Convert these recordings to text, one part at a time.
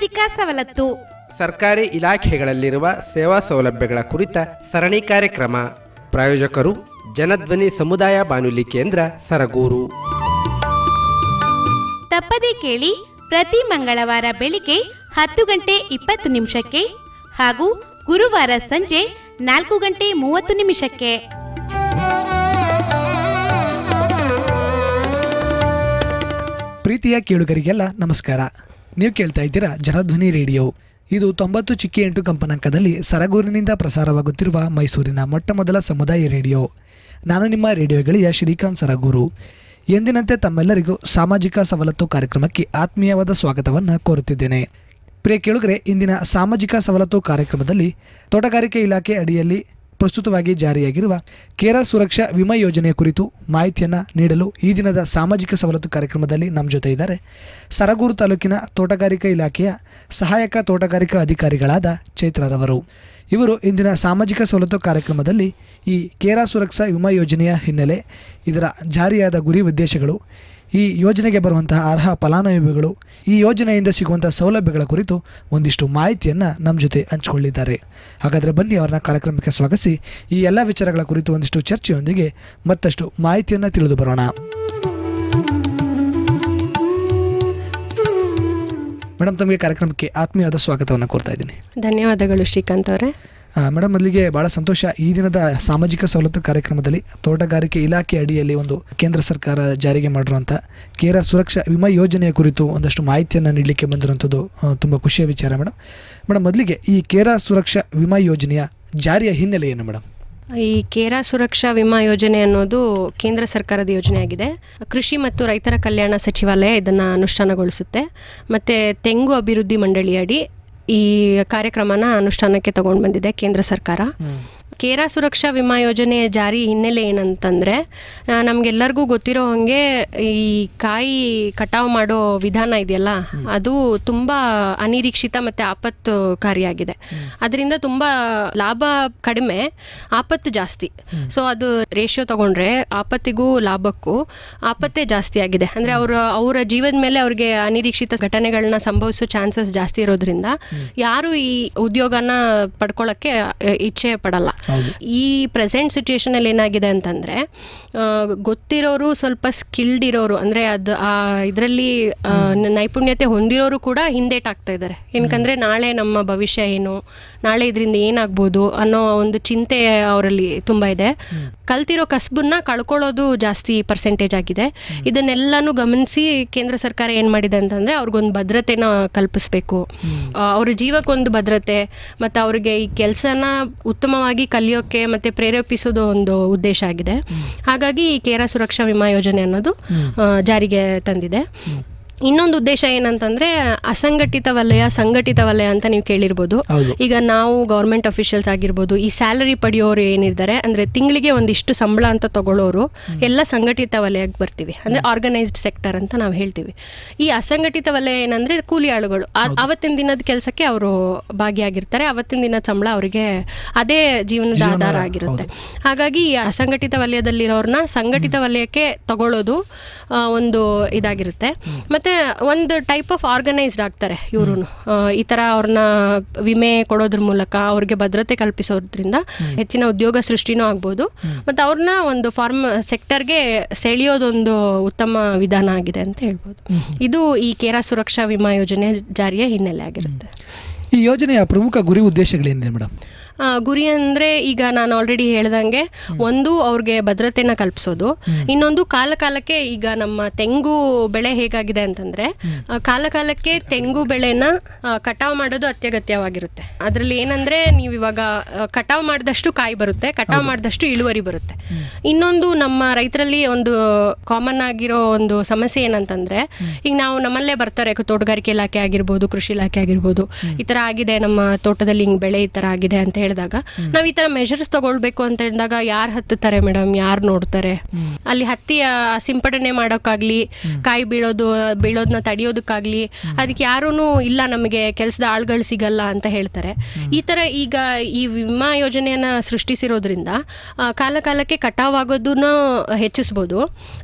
ಸಾಮಾಜಿಕ ಸವಲತ್ತು ಸರ್ಕಾರಿ ಇಲಾಖೆಗಳಲ್ಲಿರುವ ಸೇವಾ ಸೌಲಭ್ಯಗಳ ಕುರಿತ ಸರಣಿ ಕಾರ್ಯಕ್ರಮ. ಪ್ರಾಯೋಜಕರು ಜನಧ್ವನಿ ಸಮುದಾಯ ಬಾನುಲಿ ಕೇಂದ್ರ ಸರಗೂರು. ತಪ್ಪದೇ ಕೇಳಿ ಪ್ರತಿ ಮಂಗಳವಾರ ಬೆಳಿಗ್ಗೆ ಹತ್ತು ಗಂಟೆ ಇಪ್ಪತ್ತು ನಿಮಿಷಕ್ಕೆ ಹಾಗೂ ಗುರುವಾರ ಸಂಜೆ ನಾಲ್ಕು ಗಂಟೆ ಮೂವತ್ತು ನಿಮಿಷಕ್ಕೆ. ಪ್ರೀತಿಯ ಕೇಳುಗರಿಗೆಲ್ಲ ನಮಸ್ಕಾರ. ನೀವು ಕೇಳ್ತಾ ಇದ್ದೀರಾ ಜನಧ್ವನಿ ರೇಡಿಯೋ. ಇದು ತೊಂಬತ್ತು ಚಿಕ್ಕಿ ಎಂಟು ಕಂಪನಾಂಕದಲ್ಲಿ ಸರಗೂರಿನಿಂದ ಪ್ರಸಾರವಾಗುತ್ತಿರುವ ಮೈಸೂರಿನ ಮೊಟ್ಟ ಮೊದಲ ಸಮುದಾಯ ರೇಡಿಯೋ. ನಾನು ನಿಮ್ಮ ರೇಡಿಯೋ ಗೆಳೆಯ ಶ್ರೀಕಾಂತ್ ಸರಗೂರು. ಎಂದಿನಂತೆ ತಮ್ಮೆಲ್ಲರಿಗೂ ಸಾಮಾಜಿಕ ಸವಲತ್ತು ಕಾರ್ಯಕ್ರಮಕ್ಕೆ ಆತ್ಮೀಯವಾದ ಸ್ವಾಗತವನ್ನು ಕೋರುತ್ತಿದ್ದೇನೆ. ಪ್ರಿಯ ಕೇಳುಗರೆ, ಇಂದಿನ ಸಾಮಾಜಿಕ ಸವಲತ್ತು ಕಾರ್ಯಕ್ರಮದಲ್ಲಿ ತೋಟಗಾರಿಕೆ ಇಲಾಖೆ ಅಡಿಯಲ್ಲಿ ಪ್ರಸ್ತುತವಾಗಿ ಜಾರಿಯಾಗಿರುವ ಕೇರ ಸುರಕ್ಷಾ ವಿಮಾ ಯೋಜನೆಯ ಕುರಿತು ಮಾಹಿತಿಯನ್ನು ನೀಡಲು ಈ ದಿನದ ಸಾಮಾಜಿಕ ಸವಲತ್ತು ಕಾರ್ಯಕ್ರಮದಲ್ಲಿ ನಮ್ಮ ಜೊತೆ ಇದ್ದಾರೆ. ಸರಗೂರು ತಾಲೂಕಿನ ತೋಟಗಾರಿಕಾ ಇಲಾಖೆಯ ಸಹಾಯಕ ತೋಟಗಾರಿಕಾ ಅಧಿಕಾರಿಗಳಾದ ಚೈತ್ರರವರು ಇವರು ಇಂದಿನ ಸಾಮಾಜಿಕ ಸವಲತ್ತು ಕಾರ್ಯಕ್ರಮದಲ್ಲಿ ಈ ಕೇರಾ ಸುರಕ್ಷಾ ವಿಮಾ ಯೋಜನೆಯ ಹಿನ್ನೆಲೆ ಇದರ ಜಾರಿಯಾದ ಗುರಿ ಉದ್ದೇಶಗಳು ಈ ಯೋಜನೆಗೆ ಬರುವಂತಹ ಅರ್ಹ ಫಲಾನುಭವಿಗಳು, ಈ ಯೋಜನೆಯಿಂದ ಸಿಗುವಂತಹ ಸೌಲಭ್ಯಗಳ ಕುರಿತು ಒಂದಿಷ್ಟು ಮಾಹಿತಿಯನ್ನು ನಮ್ಮ ಜೊತೆ ಹಂಚಿಕೊಳ್ಳಿದ್ದಾರೆ. ಹಾಗಾದರೆ ಬನ್ನಿ ಅವರನ್ನ ಕಾರ್ಯಕ್ರಮಕ್ಕೆ ಸ್ವಾಗತಿಸಿ. ಈ ಎಲ್ಲ ವಿಚಾರಗಳ ಕುರಿತು ಒಂದಿಷ್ಟು ಚರ್ಚೆಯೊಂದಿಗೆ ಮತ್ತಷ್ಟು ಮಾಹಿತಿಯನ್ನು ತಿಳಿದು ಬರೋಣ. ಮೇಡಮ್ ತಮಗೆ ಕಾರ್ಯಕ್ರಮಕ್ಕೆ ಆತ್ಮೀಯವಾದ ಸ್ವಾಗತವನ್ನು ಕೋರ್ತಾ ಇದ್ದೀನಿ. ಧನ್ಯವಾದಗಳು ಶ್ರೀಕಾಂತ್ ಅವರೇ. ಮೇಡಮ್ ಮೊದಲಿಗೆ ಭಾಳ ಸಂತೋಷ. ಈ ದಿನದ ಸಾಮಾಜಿಕ ಸವಲತ್ತು ಕಾರ್ಯಕ್ರಮದಲ್ಲಿ ತೋಟಗಾರಿಕೆ ಇಲಾಖೆ ಅಡಿಯಲ್ಲಿ ಒಂದು ಕೇಂದ್ರ ಸರ್ಕಾರ ಜಾರಿಗೆ ಮಾಡಿರುವಂಥ ಕೇರ ಸುರಕ್ಷಾ ವಿಮಾ ಯೋಜನೆಯ ಕುರಿತು ಒಂದಷ್ಟು ಮಾಹಿತಿಯನ್ನು ನೀಡಲಿಕ್ಕೆ ಬಂದಿರುವಂಥದ್ದು ತುಂಬ ಖುಷಿಯ ವಿಚಾರ, ಮೇಡಮ್. ಮೇಡಮ್ ಮೊದಲಿಗೆ ಈ ಕೇರ ಸುರಕ್ಷಾ ವಿಮಾ ಯೋಜನೆಯ ಜಾರಿಯ ಹಿನ್ನೆಲೆ ಏನು, ಮೇಡಮ್? ಈ ಕೇರ ಸುರಕ್ಷಾ ವಿಮಾ ಯೋಜನೆ ಅನ್ನೋದು ಕೇಂದ್ರ ಸರ್ಕಾರದ ಯೋಜನೆಯಾಗಿದೆ ಕೃಷಿ ಮತ್ತು ರೈತರ ಕಲ್ಯಾಣ ಸಚಿವಾಲಯ ಇದನ್ನು ಅನುಷ್ಠಾನಗೊಳಿಸುತ್ತೆ. ಮತ್ತು ತೆಂಗು ಅಭಿವೃದ್ಧಿ ಮಂಡಳಿಯಡಿ ಈ ಕಾರ್ಯಕ್ರಮನ ಅನುಷ್ಠಾನಕ್ಕೆ ತಗೊಂಡು ಬಂದಿದೆ ಕೇಂದ್ರ ಸರ್ಕಾರ. ಕೇರ ಸುರಕ್ಷಾ ವಿಮಾ ಯೋಜನೆ ಜಾರಿ ಹಿನ್ನೆಲೆ ಏನಂತಂದರೆ ನಮಗೆಲ್ಲರಿಗೂ ಗೊತ್ತಿರೋ ಹಾಗೆ ಈ ಕಾಯಿ ಕಟಾವು ಮಾಡೋ ವಿಧಾನ ಇದೆಯಲ್ಲ, ಅದು ತುಂಬ ಅನಿರೀಕ್ಷಿತ ಮತ್ತು ಆಪತ್ತುಕಾರಿಯಾಗಿದೆ ಅದರಿಂದ ತುಂಬ ಲಾಭ ಕಡಿಮೆ, ಆಪತ್ತು ಜಾಸ್ತಿ. ಸೊ ಅದು ರೇಷಿಯೋ ತಗೊಂಡ್ರೆ ಆಪತ್ತಿಗೂ ಲಾಭಕ್ಕೂ ಆಪತ್ತೇ ಜಾಸ್ತಿ ಆಗಿದೆ. ಅಂದರೆ ಅವರ ಅವರ ಜೀವದ ಮೇಲೆ ಅವ್ರಿಗೆ ಅನಿರೀಕ್ಷಿತ ಘಟನೆಗಳನ್ನ ಸಂಭವಿಸೋ ಚಾನ್ಸಸ್ ಜಾಸ್ತಿ ಇರೋದ್ರಿಂದ, ಯಾರು ಈ ಉದ್ಯೋಗನ ಪಡ್ಕೊಳ್ಳೋಕ್ಕೆ ಇಚ್ಛೆ ಪಡಲ್ಲ. ಈ ಪ್ರೆಸೆಂಟ್ ಸಿಚುಯೇಷನ್ ಅಲ್ಲಿ ಏನಾಗಿದೆ ಅಂತಂದ್ರೆ ಗೊತ್ತಿರೋರು ಸ್ವಲ್ಪ ಸ್ಕಿಲ್ಡ್ ಇರೋರು ಅಂದ್ರೆ ಅದು ಆ ಇದರಲ್ಲಿ ನೈಪುಣ್ಯತೆ ಹೊಂದಿರೋರು ಕೂಡ ಹಿಂದೇಟಾಗ್ತಾ ಇದ್ದಾರೆ ಏನಕಂದ್ರೆ ನಾಳೆ ನಮ್ಮ ಭವಿಷ್ಯ ಏನು ನಾಳೆ ಇದರಿಂದ ಏನಾಗ್ಬೋದು ಅನ್ನೋ ಒಂದು ಚಿಂತೆ ಅವರಲ್ಲಿ ತುಂಬ ಇದೆ. ಕಲ್ತಿರೋ ಕಸ್ಬನ್ನ ಕಳ್ಕೊಳ್ಳೋದು ಜಾಸ್ತಿ ಪರ್ಸೆಂಟೇಜ್ ಆಗಿದೆ. ಇದನ್ನೆಲ್ಲನೂ ಗಮನಿಸಿ ಕೇಂದ್ರ ಸರ್ಕಾರ ಏನು ಮಾಡಿದೆ ಅಂತಂದರೆ ಅವ್ರಿಗೊಂದು ಭದ್ರತೆನ ಕಲ್ಪಿಸ್ಬೇಕು. ಅವ್ರ ಜೀವಕ್ಕೊಂದು ಭದ್ರತೆ ಮತ್ತು ಅವ್ರಿಗೆ ಈ ಕೆಲಸನ ಉತ್ತಮವಾಗಿ ಕಲಿಯೋಕ್ಕೆ ಮತ್ತು ಪ್ರೇರೇಪಿಸೋದು ಒಂದು ಉದ್ದೇಶ ಆಗಿದೆ. ಹಾಗಾಗಿ ಈ ಕೇರ ಸುರಕ್ಷಾ ವಿಮಾ ಯೋಜನೆ ಅನ್ನೋದು ಜಾರಿಗೆ ತಂದಿದೆ. ಇನ್ನೊಂದು ಉದ್ದೇಶ ಏನಂತಂದ್ರೆ ಅಸಂಘಟಿತ ವಲಯ ಸಂಘಟಿತ ವಲಯ ಅಂತ ನೀವು ಕೇಳಿರ್ಬೋದು. ಈಗ ನಾವು ಗೌರ್ಮೆಂಟ್ ಅಫಿಷಿಯಲ್ಸ್ ಆಗಿರ್ಬೋದು ಈ ಸ್ಯಾಲರಿ ಪಡೆಯೋರು ಏನಿದ್ದಾರೆ ಅಂದ್ರೆ ತಿಂಗಳಿಗೆ ಒಂದಿಷ್ಟು ಸಂಬಳ ಅಂತ ತಗೊಳ್ಳೋರು ಎಲ್ಲ ಸಂಘಟಿತ ವಲಯಕ್ಕೆ ಬರ್ತೀವಿ. ಅಂದ್ರೆ ಆರ್ಗನೈಸ್ಡ್ ಸೆಕ್ಟರ್ ಅಂತ ನಾವು ಹೇಳ್ತೀವಿ. ಈ ಅಸಂಘಟಿತ ವಲಯ ಏನಂದ್ರೆ ಕೂಲಿ ಆಳುಗಳು. ಅವತ್ತಿನ ದಿನದ ಕೆಲಸಕ್ಕೆ ಅವರು ಭಾಗಿಯಾಗಿರ್ತಾರೆ. ಅವತ್ತಿನ ದಿನದ ಸಂಬಳ ಅವರಿಗೆ ಅದೇ ಜೀವನದ ಆಧಾರ ಆಗಿರುತ್ತೆ. ಹಾಗಾಗಿ ಈ ಅಸಂಘಟಿತ ವಲಯದಲ್ಲಿರೋರ್ನ ಸಂಘಟಿತ ವಲಯಕ್ಕೆ ತಗೊಳ್ಳೋದು ಒಂದು ಇದಾಗಿರುತ್ತೆ. ಮತ್ತೆ ಒಂದು ಟೈಪ್ ಆಫ್ ಆರ್ಗನೈಸ್ಡ್ ಆಗ್ತಾರೆ ಇವರು ಈ ಥರ ಅವ್ರನ್ನ ವಿಮೆ ಕೊಡೋದ್ರ ಮೂಲಕ ಅವ್ರಿಗೆ ಭದ್ರತೆ ಕಲ್ಪಿಸೋದ್ರಿಂದ ಹೆಚ್ಚಿನ ಉದ್ಯೋಗ ಸೃಷ್ಟಿನೂ ಆಗ್ಬೋದು. ಮತ್ತು ಅವ್ರನ್ನ ಒಂದು ಫಾರ್ಮ್ ಸೆಕ್ಟರ್ಗೆ ಸೆಳೆಯೋದೊಂದು ಉತ್ತಮ ವಿಧಾನ ಆಗಿದೆ ಅಂತ ಹೇಳ್ಬೋದು. ಇದು ಈ ಕೇರಾ ಸುರಕ್ಷಾ ವಿಮಾ ಯೋಜನೆ ಜಾರಿಯ ಹಿನ್ನೆಲೆ ಆಗಿರುತ್ತೆ. ಈ ಯೋಜನೆಯ ಪ್ರಮುಖ ಗುರಿ ಉದ್ದೇಶಗಳೇನಿದೆ ಮೇಡಮ್? ಗುರಿ ಅಂದರೆ ಈಗ ನಾನು ಆಲ್ರೆಡಿ ಹೇಳ್ದಂಗೆ ಒಂದು ಅವ್ರಿಗೆ ಭದ್ರತೆನ ಕಲ್ಪಿಸೋದು. ಇನ್ನೊಂದು ಕಾಲ ಕಾಲಕ್ಕೆ ಈಗ ನಮ್ಮ ತೆಂಗು ಬೆಳೆ ಹೇಗಾಗಿದೆ ಅಂತಂದ್ರೆ ಕಾಲ ಕಾಲಕ್ಕೆ ತೆಂಗು ಬೆಳೆನ ಕಟಾವು ಮಾಡೋದು ಅತ್ಯಗತ್ಯವಾಗಿರುತ್ತೆ. ಅದರಲ್ಲಿ ಏನಂದ್ರೆ ನೀವು ಇವಾಗ ಕಟಾವು ಮಾಡಿದಷ್ಟು ಕಾಯಿ ಬರುತ್ತೆ ಕಟಾವು ಮಾಡಿದಷ್ಟು ಇಳುವರಿ ಬರುತ್ತೆ. ಇನ್ನೊಂದು ನಮ್ಮ ರೈತರಲ್ಲಿ ಒಂದು ಕಾಮನ್ ಆಗಿರೋ ಒಂದು ಸಮಸ್ಯೆ ಏನಂತಂದ್ರೆ ಈಗ ನಾವು ನಮ್ಮಲ್ಲೇ ಬರ್ತಾರೆ ತೋಟಗಾರಿಕೆ ಇಲಾಖೆ ಆಗಿರ್ಬೋದು ಕೃಷಿ ಇಲಾಖೆ ಆಗಿರ್ಬೋದು. ಈ ಥರ ಆಗಿದೆ ನಮ್ಮ ತೋಟದಲ್ಲಿ ಹಿಂಗೆ ಬೆಳೆ ಈ ಥರ ಆಗಿದೆ ಅಂತ ಹೇಳಿದಾಗ ಹೇಳಿದಾಗ ನಾವು ಈ ತರ ಮೆಷರ್ಸ್ ತಗೊಳ್ಬೇಕು ಅಂತ ಹೇಳಿದಾಗ ಯಾರು ಹತ್ತುತ್ತಾರೆ ಮೇಡಮ್ ಯಾರು ನೋಡ್ತಾರೆ? ಅಲ್ಲಿ ಹತ್ತಿ ಆ, ಸಿಂಪಡಣೆ ಮಾಡೋಕ್ಕಾಗ್ಲಿ ಕಾಯಿ ಬೀಳೋದು ಬೀಳೋದನ್ನ ತಡೆಯೋದಕ್ಕಾಗ್ಲಿ ಅದಕ್ಕೆ ಯಾರೂ ಇಲ್ಲ ನಮಗೆ ಕೆಲಸದ ಆಳುಗಳು ಸಿಗಲ್ಲ ಅಂತ ಹೇಳ್ತಾರೆ. ಈ ತರ ಈಗ ಈ ವಿಮಾ ಯೋಜನೆಯನ್ನ ಸೃಷ್ಟಿಸಿರೋದ್ರಿಂದ ಕಾಲ ಕಾಲಕ್ಕೆ ಕಟಾವ್ ಆಗೋದನ್ನ ಹೆಚ್ಚಿಸ್ಬೋದು.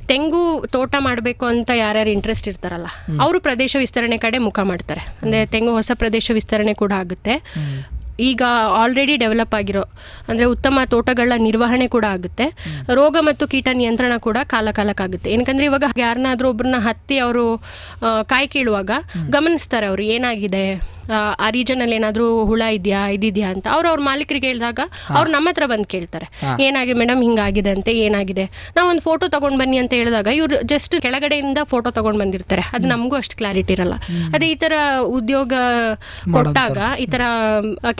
ತೆಂಗು ತೋಟ ಮಾಡಬೇಕು ಅಂತ ಯಾರ್ಯಾರು ಇಂಟ್ರೆಸ್ಟ್ ಇರ್ತಾರಲ್ಲ ಅವರು ಪ್ರದೇಶ ವಿಸ್ತರಣೆ ಕಡೆ ಮುಖ ಮಾಡ್ತಾರೆ. ಅಂದರೆ ತೆಂಗು ಹೊಸ ಪ್ರದೇಶ ವಿಸ್ತರಣೆ ಕೂಡ ಆಗುತ್ತೆ. ಈಗ ಆಲ್ರೆಡಿ ಡೆವಲಪ್ ಆಗಿರೋ ಅಂದರೆ ಉತ್ತಮ ತೋಟಗಳ ನಿರ್ವಹಣೆ ಕೂಡ ಆಗುತ್ತೆ. ರೋಗ ಮತ್ತು ಕೀಟ ನಿಯಂತ್ರಣ ಕೂಡ ಕಾಲ ಕಾಲಕ್ಕಾಗುತ್ತೆ ಏನಕ್ಕಂದ್ರೆ ಇವಾಗ ಯಾರನ್ನಾದ್ರೂ ಒಬ್ಬರನ್ನ ಹತ್ತಿ ಅವರು ಕಾಯಿ ಕೀಳುವಾಗ ಗಮನಿಸ್ತಾರೆ ಅವರು ಏನಾಗಿದೆ. ಆ, ರೀಜನ್ ರೀಜನಲ್ಲಿ ಏನಾದರೂ ಹುಳ ಇದೆಯಾ ಇದಿದೆಯಾ ಅಂತ ಅವ್ರು ಅವ್ರ ಮಾಲೀಕರಿಗೆ ಹೇಳಿದಾಗ ಅವ್ರು ನಮ್ಮ ಹತ್ರ ಬಂದು ಕೇಳ್ತಾರೆ. ಏನಾಗಿದೆ ಮೇಡಮ್ ಹಿಂಗಾಗಿದೆ ಅಂತ ಏನಾಗಿದೆ? ನಾವು ಒಂದು ಫೋಟೋ ತಗೊಂಡು ಬನ್ನಿ ಅಂತ ಹೇಳಿದಾಗ ಇವ್ರು ಜಸ್ಟ್ ಕೆಳಗಡೆಯಿಂದ ಫೋಟೋ ತಗೊಂಡು ಬಂದಿರ್ತಾರೆ. ಅದು ನಮಗೂ ಅಷ್ಟು ಕ್ಲಾರಿಟಿ ಇರಲ್ಲ. ಅದೇ ಈ ಥರ ಉದ್ಯೋಗ ಕೊಟ್ಟಾಗ ಈ ಥರ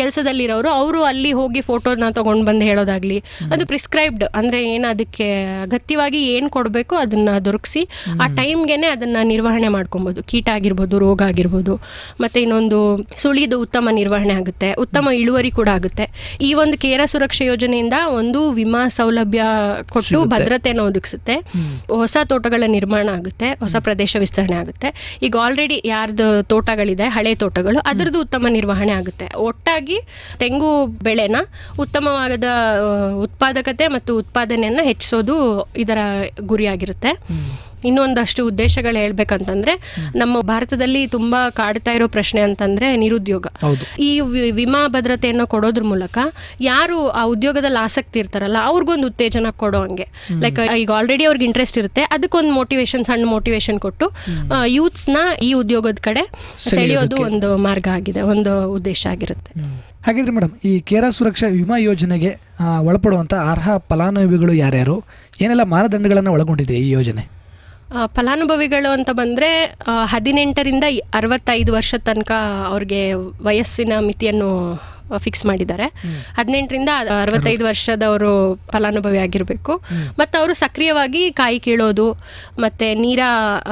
ಕೆಲಸದಲ್ಲಿರೋರು ಅವರು ಅಲ್ಲಿ ಹೋಗಿ ಫೋಟೋನ ತಗೊಂಡು ಬಂದು ಹೇಳೋದಾಗ್ಲಿ ಅದು ಪ್ರಿಸ್ಕ್ರೈಬ್ಡ್ ಅಂದರೆ ಏನು ಅದಕ್ಕೆ ಅಗತ್ಯವಾಗಿ ಏನು ಕೊಡಬೇಕು ಅದನ್ನ ದೊರಕಿಸಿ ಆ ಟೈಮ್ಗೆನೆ ಅದನ್ನ ನಿರ್ವಹಣೆ ಮಾಡ್ಕೊಬೋದು. ಕೀಟ ಆಗಿರ್ಬೋದು ರೋಗ ಆಗಿರ್ಬೋದು ಮತ್ತೆ ಇನ್ನೊಂದು ಸುಳಿದು ಉತ್ತಮ ನಿರ್ವಹಣೆ ಆಗುತ್ತೆ ಉತ್ತಮ ಇಳುವರಿ ಕೂಡ ಆಗುತ್ತೆ. ಈ ಒಂದು ಕೇರ ಸುರಕ್ಷಾ ಯೋಜನೆಯಿಂದ ಒಂದು ವಿಮಾ ಸೌಲಭ್ಯ ಕೊಟ್ಟು ಭದ್ರತೆಯನ್ನು ಒದಗಿಸುತ್ತೆ. ಹೊಸ ತೋಟಗಳ ನಿರ್ಮಾಣ ಆಗುತ್ತೆ ಹೊಸ ಪ್ರದೇಶ ವಿಸ್ತರಣೆ ಆಗುತ್ತೆ. ಈಗ ಆಲ್ರೆಡಿ ಯಾರ್ದು ತೋಟಗಳಿದೆ ಹಳೆ ತೋಟಗಳು ಅದರದ್ದು ಉತ್ತಮ ನಿರ್ವಹಣೆ ಆಗುತ್ತೆ. ಒಟ್ಟಾಗಿ ತೆಂಗು ಬೆಳೆನ ಉತ್ತಮವಾದ ಉತ್ಪಾದಕತೆ ಮತ್ತು ಉತ್ಪಾದನೆಯನ್ನು ಹೆಚ್ಚಿಸೋದು ಇದರ ಗುರಿಯಾಗಿರುತ್ತೆ. ಇನ್ನೊಂದಷ್ಟು ಉದ್ದೇಶಗಳು ಹೇಳ್ಬೇಕಂತಂದ್ರೆ ನಮ್ಮ ಭಾರತದಲ್ಲಿ ತುಂಬಾ ಕಾಡ್ತಾ ಇರೋ ಪ್ರಶ್ನೆ ಅಂತಂದ್ರೆ ನಿರುದ್ಯೋಗ. ಈ ವಿಮಾ ಭದ್ರತೆಯನ್ನು ಕೊಡೋದ್ರ ಮೂಲಕ ಯಾರು ಆ ಉದ್ಯೋಗದಲ್ಲಿ ಆಸಕ್ತಿ ಇರ್ತಾರಲ್ಲ ಅವ್ರಿಗೊಂದು ಉತ್ತೇಜನ ಕೊಡೋ ಹಂಗೆ. ಲೈಕ್ ಈಗ ಆಲ್ರೆಡಿ ಅವ್ರಿಗೆ ಇಂಟ್ರೆಸ್ಟ್ ಇರುತ್ತೆ ಅದಕ್ಕೊಂದು ಮೋಟಿವೇಶನ್ ಸಣ್ಣ ಮೋಟಿವೇಶನ್ ಕೊಟ್ಟು ಯೂತ್ಸ್ನ ಈ ಉದ್ಯೋಗದ ಕಡೆ ಸೆಳೆಯೋದು ಒಂದು ಮಾರ್ಗ ಆಗಿದೆ ಒಂದು ಉದ್ದೇಶ ಆಗಿರುತ್ತೆ. ಹಾಗಿದ್ರೆ ಮೇಡಮ್ ಈ ಕೇರ ಸುರಕ್ಷಾ ವಿಮಾ ಯೋಜನೆಗೆ ಒಳಪಡುವಂತ ಒಳಪಡುವಂಥ ಅರ್ಹ ಫಲಾನುಭವಿಗಳು ಯಾರ್ಯಾರು? ಏನೆಲ್ಲ ಮಾನದಂಡಗಳನ್ನು ಒಳಗೊಂಡಿದೆ ಈ ಯೋಜನೆ? ಫಲಾನುಭವಿಗಳು ಅಂತ ಬಂದರೆ ಹದಿನೆಂಟರಿಂದ ಅರವತ್ತೈದು ವರ್ಷ ತನಕ ಅವ್ರಿಗೆ ವಯಸ್ಸಿನ ಮಿತಿಯನ್ನು ಫಿಕ್ಸ್ ಮಾಡಿದ್ದಾರೆ. ಹದಿನೆಂಟರಿಂದ ಅರವತ್ತೈದು ವರ್ಷದವರು ಫಲಾನುಭವಿ ಆಗಿರಬೇಕು. ಮತ್ತು ಅವರು ಸಕ್ರಿಯವಾಗಿ ಕಾಯಿ ಕೀಳೋದು ಮತ್ತು ನೀರ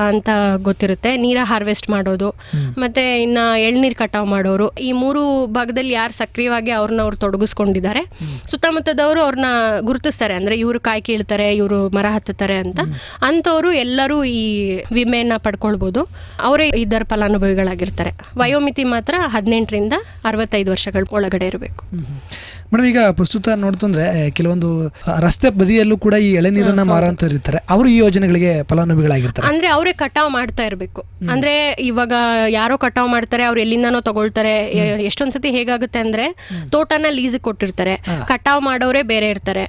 ಅಂತ ಗೊತ್ತಿರುತ್ತೆ. ನೀರ ಹಾರ್ವೆಸ್ಟ್ ಮಾಡೋದು ಮತ್ತು ಇನ್ನು ಎಳ್ನೀರು ಕಟಾವು ಮಾಡೋರು. ಈ ಮೂರು ಭಾಗದಲ್ಲಿ ಯಾರು ಸಕ್ರಿಯವಾಗಿ ಅವ್ರನ್ನ ಅವ್ರು ತೊಡಗಿಸ್ಕೊಂಡಿದ್ದಾರೆ. ಸುತ್ತಮುತ್ತದವರು ಅವ್ರನ್ನ ಗುರುತಿಸ್ತಾರೆ. ಅಂದರೆ ಇವರು ಕಾಯಿ ಕೀಳ್ತಾರೆ ಇವರು ಮರ ಹತ್ತುತ್ತಾರೆ ಅಂತ. ಅಂಥವರು ಎಲ್ಲರೂ ಈ ವಿಮೆಯನ್ನು ಪಡ್ಕೊಳ್ಬೋದು. ಅವರೇ ಇದರ ಫಲಾನುಭವಿಗಳಾಗಿರ್ತಾರೆ. ವಯೋಮಿತಿ ಮಾತ್ರ ಹದಿನೆಂಟರಿಂದ ಅರವತ್ತೈದು ವರ್ಷಗಳ ಒಳಗಡೆ ಇರಬೇಕು. ಮೇಡಮ್ ಈಗ ಪ್ರಸ್ತುತ ನೋಡ್ತಂದ್ರೆ ಕೆಲವೊಂದು ರಸ್ತೆ ಬದಿಯಲ್ಲೂ ಕೂಡ ಈ ಎಳೆ ನೀರನ್ನ ಮಾರುವಂತವ್ರು ಇರ್ತಾರೆ ಅವರು ಈ ಯೋಜನೆಗಳಿಗೆ ಫಲಾನುಭವಿಗಳಾಗಿರ್ತಾರೆ. ಅಂದ್ರೆ ಅವರೇ ಕಟಾವ್ ಮಾಡ್ತಾ ಇರಬೇಕು. ಅಂದ್ರೆ ಇವಾಗ ಯಾರೋ ಕಟಾವ್ ಮಾಡ್ತಾರೆ ಅವ್ರು ಎಲ್ಲಿಂದನೋ ತಗೊಳ್ತಾರೆ ಎಷ್ಟೊಂದ್ಸತಿ ಹೇಗಾಗುತ್ತೆ ಅಂದ್ರೆ ತೋಟನ ಲೀಸ್ ಕೊಟ್ಟಿರ್ತಾರೆ. ಕಟಾವ್ ಮಾಡೋರೇ ಬೇರೆ ಇರ್ತಾರೆ.